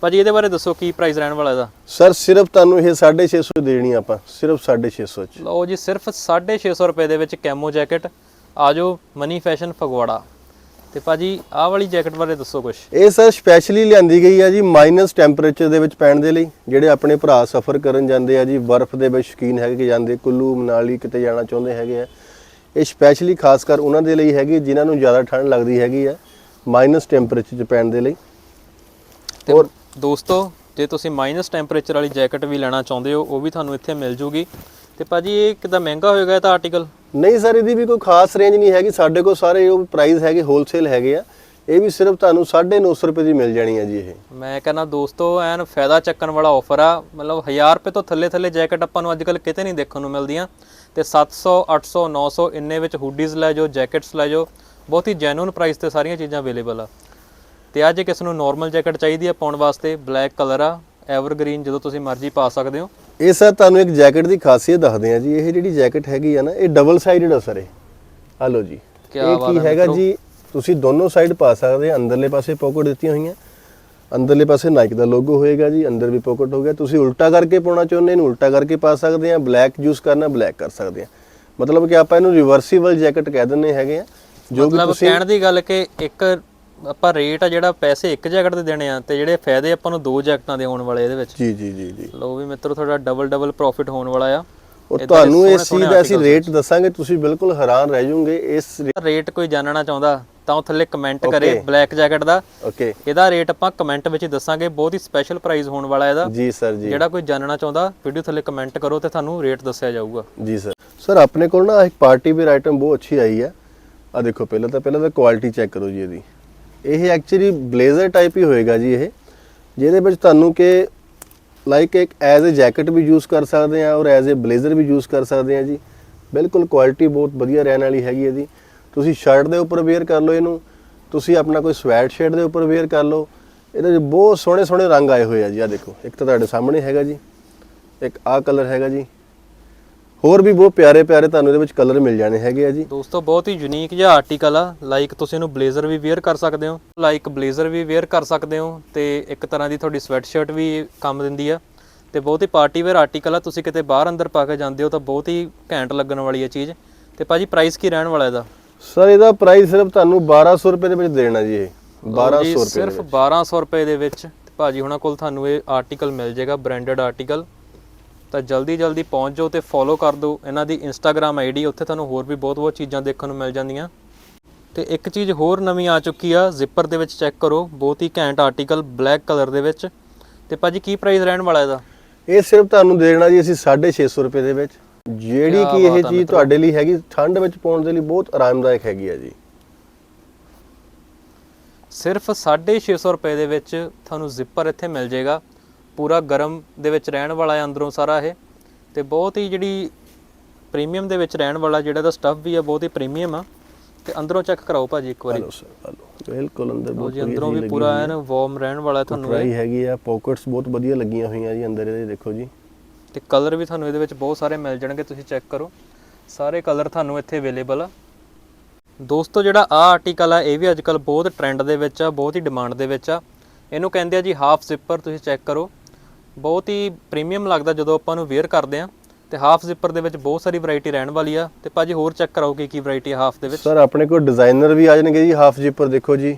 ਭਾਜੀ ਇਹਦੇ ਬਾਰੇ ਦੱਸੋ ਕੀ ਪ੍ਰਾਈਸ ਰਹਿਣ ਵਾਲਾ ਇਹਦਾ? ਸਰ ਸਿਰਫ ਤੁਹਾਨੂੰ ਇਹ 650 ਦੇਣੀ ਆਪਾਂ ਸਿਰਫ 650 ਚ। ਲਓ ਜੀ ਸਿਰਫ 650 ਰੁਪਏ ਦੇ ਵਿੱਚ ਕੈਮੋ ਜੈਕਟ। ਆਜੋ ਮਨੀ ਫੈਸ਼ਨ ਫਗਵਾੜਾ। ਤੇ ਭਾਜੀ ਆਹ ਵਾਲੀ ਜੈਕਟ ਬਾਰੇ ਦੱਸੋ ਕੁਝ ਇਹ ਸਰ ਸਪੈਸ਼ਲੀ ਲਿਆਂਦੀ ਗਈ ਹੈ ਜੀ ਮਾਈਨਸ ਟੈਂਪਰੇਚਰ ਦੇ ਵਿੱਚ ਪੈਣ ਦੇ ਲਈ ਜਿਹੜੇ ਆਪਣੇ ਭਰਾ ਸਫ਼ਰ ਕਰਨ ਜਾਂਦੇ ਆ ਜੀ ਬਰਫ਼ ਦੇ ਵਿੱਚ ਸ਼ੌਕੀਨ ਹੈਗੇ ਕਿ ਜਾਂਦੇ ਕੁੱਲੂ ਮਨਾਲੀ ਕਿਤੇ ਜਾਣਾ ਚਾਹੁੰਦੇ ਹੈਗੇ ਆ। ਇਹ ਸਪੈਸ਼ਲੀ ਖਾਸ ਕਰ ਉਹਨਾਂ ਦੇ ਲਈ ਹੈਗੀ ਜਿਨ੍ਹਾਂ ਨੂੰ ਜ਼ਿਆਦਾ ਠੰਡ ਲੱਗਦੀ ਹੈਗੀ ਆ ਮਾਈਨਸ ਟੈਂਪਰੇਚਰ 'ਚ ਪੈਣ ਦੇ ਲਈ। ਤੇ ਦੋਸਤੋ ਜੇ ਤੁਸੀਂ ਮਾਈਨਸ ਟੈਂਪਰੇਚਰ ਵਾਲੀ ਜੈਕਟ ਵੀ ਲੈਣਾ ਚਾਹੁੰਦੇ ਹੋ ਉਹ ਵੀ ਤੁਹਾਨੂੰ ਇੱਥੇ ਮਿਲ ਜੂਗੀ। ਤੇ ਭਾਜੀ ਇਹ ਕਿਦਾਂ ਮਹਿੰਗਾ ਹੋਏਗਾ ਇਹ ਤਾਂ ਆਰਟੀਕਲ ਨਹੀਂ ਸਰ ਇਹਦੀ ਵੀ ਕੋਈ ਖਾਸ ਰੇਂਜ ਨਹੀਂ ਹੈਗੀ। ਸਾਡੇ ਕੋਲ ਸਾਰੇ ਉਹ ਪ੍ਰਾਈਸ ਹੈਗੇ ਹੋਲਸੇਲ ਹੈਗੇ ਆ। ਇਹ ਵੀ ਸਿਰਫ ਤੁਹਾਨੂੰ 950 ਰੁਪਏ ਦੀ ਮਿਲ ਜਾਣੀ ਹੈ ਜੀ ਇਹ। ਮੈਂ ਕਹਿੰਦਾ ਦੋਸਤੋ ਐਨ ਫਾਇਦਾ ਚੱਕਣ ਵਾਲਾ ਆਫਰ ਆ। ਮਤਲਬ 1000 ਰੁਪਏ ਤੋਂ ਥੱਲੇ ਥੱਲੇ ਜੈਕਟ ਆਪਾਂ ਨੂੰ ਅੱਜਕੱਲ ਕਿਤੇ ਨਹੀਂ ਦੇਖਣ ਨੂੰ ਮਿਲਦੀਆਂ। ਤੇ 700 800 900 ਇੰਨੇ ਵਿੱਚ ਹੁਡੀਜ਼ ਲੈ ਜਾਓ ਜੈਕਟਸ ਲੈ ਜਾਓ। ਬਹੁਤ ਹੀ ਜੈਨੂਨ ਪ੍ਰਾਈਸ ਤੇ ਸਾਰੀਆਂ ਚੀਜ਼ਾਂ ਅਵੇਲੇਬਲ ਆ। ਤੇ ਅੱਜ ਕਿਸ ਨੂੰ ਨਾਰਮਲ ਜੈਕਟ ਚਾਹੀਦੀ ਆ ਪਾਉਣ ਵਾਸਤੇ ਬਲੈਕ ਕਲਰ ਆ ਐਵਰਗ੍ਰੀਨ ਜਦੋਂ ਤੁਸੀਂ ਮਰਜ਼ੀ ਪਾ ਸਕਦੇ ਹੋ। ਇਹ ਸਰ ਤੁਹਾਨੂੰ ਇੱਕ ਜੈਕਟ ਦੀ ਖਾਸੀਅਤ ਦੱਸਦੇ ਆ ਜੀ ਇਹ ਜਿਹੜੀ ਜੈਕਟ ਹੈਗੀ ਆ ਨਾ ਇਹ ਡਬਲ ਸਾਈਡਡ ਆ ਸਰ ਇਹ। ਆ ਲਓ ਜੀ। ਇਹ ਕੀ ਹੈਗਾ ਜੀ ਤੁਸੀਂ ਦੋਨੋਂ ਸਾਈਡ ਪਾ ਸਕਦੇ ਆ ਅੰਦਰਲੇ ਪਾਸੇ ਪਾਕਟ ਦਿੱਤੀਆਂ ਹੋਈਆਂ। ਅੰਦਰਲੇ ਪਾਸੇ ਨਾਈਕ ਦਾ ਲੋਗੋ ਹੋਏਗਾ ਜੀ ਅੰਦਰ ਵੀ ਪਾਕਟ ਹੋ ਗਿਆ। ਤੁਸੀਂ ਉਲਟਾ ਕਰਕੇ ਪਾਉਣਾ ਚਾਹੁੰਦੇ ਇਹਨੂੰ ਉਲਟਾ ਕਰਕੇ ਪਾ ਸਕਦੇ ਆ ਬਲੈਕ ਯੂਜ਼ ਕਰਨਾ ਬਲੈਕ ਕਰ ਸਕਦੇ ਆ। ਮਤਲਬ ਕਿ ਆਪਾਂ ਇਹਨੂੰ ਰਿਵਰਸੀਬਲ ਜੈਕਟ ਕਹਿ ਦਿੰਦੇ ਹੈਗੇ ਆ ਜੋ ਕਿ ਤੁਸੀਂ ਕਹਿਣ ਦੀ ਗੱਲ ਕਿ ਇੱਕ ਆਪਾਂ ਰੇਟ ਆ ਜਿਹੜਾ ਪੈਸੇ ਇੱਕ ਜੈਕਟ ਦੇ ਦੇਣੇ ਆ ਤੇ ਜਿਹੜੇ ਫਾਇਦੇ ਆਪਾਂ ਨੂੰ ਦੋ ਜੈਕਟਾਂ ਦੇ ਹੋਣ ਵਾਲੇ ਇਹਦੇ ਵਿੱਚ। ਵਿੱਚ ਜੀ ਜੀ ਜੀ ਜੀ। ਲੋ ਵੀ ਮਿੱਤਰੋ ਤੁਹਾਡਾ ਡਬਲ ਡਬਲ ਪ੍ਰੋਫਿਟ ਹੋਣ ਵਾਲਾ ਆ। ਦੇ ਤੁਹਾਨੂੰ ਇਸ ਚੀਜ਼ ਦਾ ਅਸੀਂ ਰੇਟ ਦੱਸਾਂਗੇ ਤੁਸੀਂ ਬਿਲਕੁਲ ਹੈਰਾਨ ਰਹਿ ਜਾਓਗੇ ਇਸ ਰੇਟ ਕੋਈ ਜਾਣਨਾ ਚਾਹੁੰਦਾ ਤਾਂ ਉਹ ਥੱਲੇ ਕਮੈਂਟ ਕਰੇ ਬਲੈਕ ਜੈਕਟ ਦਾ। ਓਕੇ ਇਹਦਾ ਰੇਟ ਆਪਾਂ ਕਮੈਂਟ ਵਿੱਚ ਦੱਸਾਂਗੇ ਬਹੁਤ ਹੀ ਸਪੈਸ਼ਲ ਪ੍ਰਾਈਸ ਹੋਣ ਵਾਲਾ ਇਹਦਾ। ਜੀ ਸਰ ਜੀ। ਜਿਹੜਾ ਕੋਈ ਜਾਣਨਾ ਚਾਹੁੰਦਾ ਵੀਡੀਓ ਥੱਲੇ ਕਮੈਂਟ ਕਰੋ ਤੇ ਤੁਹਾਨੂੰ ਰੇਟ ਦੱਸਿਆ ਜਾਊਗਾ। ਜੀ ਸਰ ਸਰ ਆਪਣੇ ਕੋਲ ਨਾ ਇੱਕ ਪਾਰਟੀ ਵੇਅਰ ਆਈਟਮ ਬਹੁਤ ਅੱਛੀ ਆਈ ਹੈ। ਆ ਦੇਖੋ ਪਹਿਲਾਂ ਤਾਂ ਪਹਿਲਾਂ ਤਾਂ ਕੁਆਲਿਟੀ ਚੈੱਕ ਕਰੋ ਜੀ ਇਹਦੀ। ਇਹ ਐਕਚੁਅਲੀ ਬਲੇਜ਼ਰ ਟਾਈਪ ਹੀ ਹੋਏਗਾ ਜੀ ਇਹ। ਜਿਹਦੇ ਵਿੱਚ ਤੁਹਾਨੂੰ ਕਿ ਲਾਈਕ ਇੱਕ ਐਜ਼ ਅ ਜੈਕਟ ਵੀ ਯੂਜ਼ ਕਰ ਸਕਦੇ ਆ ਔਰ ਐਜ਼ ਅ ਬਲੇਜ਼ਰ ਵੀ ਯੂਜ਼ ਕਰ ਸਕਦੇ ਆ ਜੀ। ਬਿਲਕੁਲ ਕੁਆਲਿਟੀ ਬਹੁਤ ਵਧੀਆ ਰਹਿਣ ਵਾਲੀ ਹੈਗੀ ਇਹਦੀ ਤੁਸੀਂ ਸ਼ਰਟ ਦੇ ਉੱਪਰ ਵੇਅਰ ਕਰ ਲਓ ਇਹਨੂੰ, ਤੁਸੀਂ ਆਪਣਾ ਕੋਈ ਸਵੈਟ ਸ਼ਰਟ ਦੇ ਉੱਪਰ ਵੇਅਰ ਕਰ ਲਓ। ਇਹਦੇ ਵਿੱਚ ਬਹੁਤ ਸੋਹਣੇ ਸੋਹਣੇ ਰੰਗ ਆਏ ਹੋਏ ਆ ਜੀ। ਆ ਦੇਖੋ, ਇੱਕ ਤਾਂ ਤੁਹਾਡੇ ਸਾਹਮਣੇ ਹੈਗਾ ਜੀ, ਇੱਕ ਆਹ ਕਲਰ ਹੈਗਾ ਜੀ। ਹੋਰ ਵੀ ਬਹੁਤ ਪਿਆਰੇ ਪਿਆਰੇ ਤੁਹਾਨੂੰ ਇਹਦੇ ਵਿੱਚ ਕਲਰ ਮਿਲ ਜਾਣੇ ਹੈਗੇ ਆ ਜੀ। ਦੋਸਤੋ ਬਹੁਤ ਹੀ ਯੂਨੀਕ ਜਿਹਾ ਆਰਟੀਕਲ ਆ। ਲਾਈਕ ਤੁਸੀਂ ਇਹਨੂੰ ਬਲੇਜ਼ਰ ਵੀ ਵੇਅਰ ਕਰ ਸਕਦੇ ਹੋ। ਲਾਈਕ ਬਲੇਜ਼ਰ ਵੀ ਵੇਅਰ ਕਰ ਸਕਦੇ ਹੋ ਤੇ ਇੱਕ ਤਰ੍ਹਾਂ ਦੀ ਤੁਹਾਡੀ ਸਵੈਟ ਸ਼ਰਟ ਵੀ ਕੰਮ ਦਿੰਦੀ ਆ। ਤੇ ਬਹੁਤ ਹੀ ਪਾਰਟੀ ਵੇਅਰ ਆਰਟੀਕਲ ਆ। ਤੁਸੀਂ ਕਿਤੇ ਬਾਹਰ ਅੰਦਰ ਪਾ ਕੇ ਜਾਂਦੇ ਹੋ ਤਾਂ ਬਹੁਤ ਹੀ ਘੈਂਟ ਲੱਗਣ ਵਾਲੀ ਹੈ ਚੀਜ਼। ਤੇ ਭਾਜੀ ਪ੍ਰਾਈਸ ਕੀ ਰਹਿਣ ਵਾਲਾ ਇਹਦਾ? ਸਰ ਇਹਦਾ ਪ੍ਰਾਈਸ ਸਿਰਫ ਤੁਹਾਨੂੰ 1200 ਰੁਪਏ ਦੇ ਵਿੱਚ ਦੇਣਾ ਜੀ ਇਹ। 1200 ਜੀ, ਰੁਪਏ ਸਿਰਫ 1200 ਰੁਪਏ ਦੇ ਵਿੱਚ। ਭਾਜੀ ਹੁਣਾਂ ਕੋਲ ਤੁਹਾਨੂੰ ਇਹ ਆਰਟੀਕਲ ਮਿਲ ਜਾਏਗਾ ਬ੍ਰਾਂਡਡ ਆਰਟੀਕਲ ਤਾਂ ਜਲਦੀ ਜਲਦੀ ਪਹੁੰਚ ਜਾਓ ਤੇ ਫੋਲੋ ਕਰ ਦਿਓ। ਇਹਨਾਂ ਦੀ ਇੰਸਟਾਗ੍ਰam ਆਈਡੀ ਉੱਥੇ ਤੁਹਾਨੂੰ ਹੋਰ ਵੀ ਬਹੁਤ ਬਹੁਤ ਚੀਜ਼ਾਂ ਦੇਖਣ ਨੂੰ ਮਿਲ ਜਾਂਦੀਆਂ। ਤੇ ਇੱਕ ਚੀਜ਼ ਹੋਰ ਨਵੀਂ ਆ ਚੁੱਕੀ ਆ ਜ਼ਿੱਪਰ ਦੇ ਵਿੱਚ ਚੈੱਕ ਕਰੋ। ਬਹੁਤ ਹੀ ਘੈਂਟ ਆਰਟੀਕਲ ਬਲੈਕ ਕਲਰ ਦੇ ਵਿੱਚ। ਤੇ ਭਾਜੀ ਕੀ ਪ੍ਰਾਈਸ ਰਹਿਣ ਵਾਲਾ ਇਹਦਾ? ਇਹ ਸਿਰਫ ਤੁਹਾਨੂੰ ਦੇ ਦੇਣਾ ਜੀ ਅਸੀਂ 650 ਰੁਪਏ ਦੇ ਵਿੱਚ। ਜਿਹੜੀ ਕਿ ਇਹ ਚੀਜ਼ ਤੁਹਾਡੇ ਲਈ ਹੈਗੀ ਠੰਡ ਵਿੱਚ ਪਾਉਣ ਦੇ ਲਈ ਬਹੁਤ ਆਰਾਮਦਾਇਕ ਹੈਗੀ ਆ ਜੀ। ਸਿਰਫ 650 ਰੁਪਏ ਦੇ ਵਿੱਚ ਤੁਹਾਨੂੰ ਜ਼ਿੱਪਰ ਇੱਥੇ ਮਿਲ ਜਾਏਗਾ। ਪੂਰਾ ਗਰਮ ਦੇ ਵਿੱਚ ਰਹਿਣ ਵਾਲਾ ਹੈ ਅੰਦਰੋਂ ਸਾਰਾ ਇਹ। ਤੇ ਬਹੁਤ ਹੀ ਜਿਹੜੀ ਪ੍ਰੀਮੀਅਮ ਦੇ ਵਿੱਚ ਰਹਿਣ ਵਾਲਾ ਜਿਹੜਾ ਦਾ ਸਟੱਫ ਵੀ ਆ ਬਹੁਤ ਹੀ ਪ੍ਰੀਮੀਅਮ ਆ। ਤੇ ਅੰਦਰੋਂ ਚੈੱਕ ਕਰਾਓ ਭਾਜੀ ਇੱਕ ਵਾਰੀ। Hello sir hello. ਬਿਲਕੁਲ ਅੰਦਰ ਬਹੁਤ ਜੀ ਅੰਦਰੋਂ ਵੀ ਪੂਰਾ ਐਨ ਵਾਰਮ ਰਹਿਣ ਵਾਲਾ ਹੈ ਤੁਹਾਨੂੰ ਇਹ। ਹੈਗੀ ਆ ਪਾਕਟਸ ਬਹੁਤ ਵਧੀਆ ਲੱਗੀਆਂ ਹੋਈਆਂ ਜੀ ਅੰਦਰ ਇਹਦੇ ਦੇਖੋ ਜੀ। ਤੇ ਕਲਰ ਵੀ ਤੁਹਾਨੂੰ ਇਹਦੇ ਵਿੱਚ ਬਹੁਤ ਸਾਰੇ ਮਿਲ ਜਾਣਗੇ ਤੁਸੀਂ ਚੈੱਕ ਕਰੋ। ਸਾਰੇ ਕਲਰ ਤੁਹਾਨੂੰ ਇੱਥੇ ਅਵੇਲੇਬਲ ਆ। ਦੋਸਤੋ ਜਿਹੜਾ ਆ ਆਰਟੀਕਲ ਆ ਇਹ ਵੀ ਅੱਜਕੱਲ ਬਹੁਤ ਟ੍ਰੈਂਡ ਦੇ ਵਿੱਚ ਆ ਬਹੁਤ ਹੀ ਡਿਮਾਂਡ ਦੇ ਵਿੱਚ ਆ। ਇਹਨੂੰ ਕਹਿੰਦੇ ਆ ਜੀ ਹਾਫ ਜ਼ਿੱਪਰ ਤੁਸੀਂ ਚੈੱਕ ਕਰੋ। ਬਹੁਤ ਹੀ ਪ੍ਰੀਮੀਅਮ ਲੱਗਦਾ ਜਦੋਂ ਆਪਾਂ ਨੂੰ ਵੇਅਰ ਕਰਦੇ ਆ ਤੇ ਹਾਫ ਜ਼ਿੱਪਰ ਦੇ ਵਿੱਚ ਬਹੁਤ ਸਾਰੀ ਵੈਰਾਈਟੀ ਰਹਿਣ ਵਾਲੀ ਆ। ਤੇ ਭਾਜੀ ਹੋਰ ਚੈੱਕ ਕਰਾਓ ਕੀ ਕੀ ਵੈਰਾਈਟੀ ਆ ਹਾਫ ਦੇ ਵਿੱਚ। ਸਰ ਆਪਣੇ ਕੋਲ ਡਿਜ਼ਾਈਨਰ ਵੀ ਆ ਜਾਣਗੇ ਜੀ ਹਾਫ ਜਿਪਰ ਦੇਖੋ ਜੀ।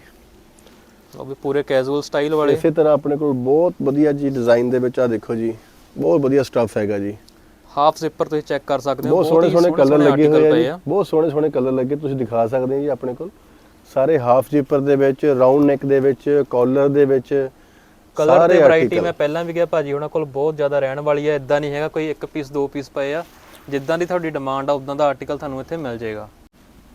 ਉਹ ਵੀ ਪੂਰੇ ਕੈਜੂਅਲ ਸਟਾਈਲ ਵਾਲੇ। ਇਸੇ ਤਰ੍ਹਾਂ ਆਪਣੇ ਕੋਲ ਬਹੁਤ ਵਧੀਆ ਜੀ ਡਿਜ਼ਾਈਨ ਦੇ ਵਿੱਚ ਆ ਦੇਖੋ ਜੀ। ਬਹੁਤ ਵਧੀਆ ਸਟੱਫ ਹੈਗਾ ਜੀ। ਹਾਫ ਜ਼ਿੱਪਰ ਤੁਸੀਂ ਚੈੱਕ ਕਰ ਸਕਦੇ ਹੋ। ਬਹੁਤ ਸੋਹਣੇ ਸੋਹਣੇ ਕਲਰ ਲੱਗੇ ਹੋਏ ਆ ਬਹੁਤ ਸੋਹਣੇ ਸੋਹਣੇ ਕਲਰ ਲੱਗੇ ਤੁਸੀਂ ਦਿਖਾ ਸਕਦੇ ਹੋ ਜੀ ਆਪਣੇ ਕੋਲ। ਸਾਰੇ ਹਾਫ ਜਿਪਰ ਦੇ ਵਿੱਚ ਰਾਉਂਡ ਨੈਕ ਦੇ ਵਿੱਚ ਕਾਲਰ ਦੇ ਵਿੱਚ ਕਲਰ ਦੇ ਵੈਰਾਈਟੀ। ਮੈਂ ਪਹਿਲਾਂ ਵੀ ਕਿਹਾ ਭਾਜੀ ਉਹਨਾਂ ਕੋਲ ਬਹੁਤ ਜ਼ਿਆਦਾ ਰਹਿਣ ਵਾਲੀ ਹੈ ਇਦਾਂ ਨਹੀਂ ਹੈਗਾ ਕੋਈ ਇੱਕ ਪੀਸ ਦੋ ਪੀਸ ਪਏ ਆ। ਜਿੱਦਾਂ ਦੀ ਤੁਹਾਡੀ ਡਿਮਾਂਡ ਆ ਉਦਾਂ ਦਾ ਆਰਟੀਕਲ ਤੁਹਾਨੂੰ ਇੱਥੇ ਮਿਲ ਜਾਏਗਾ।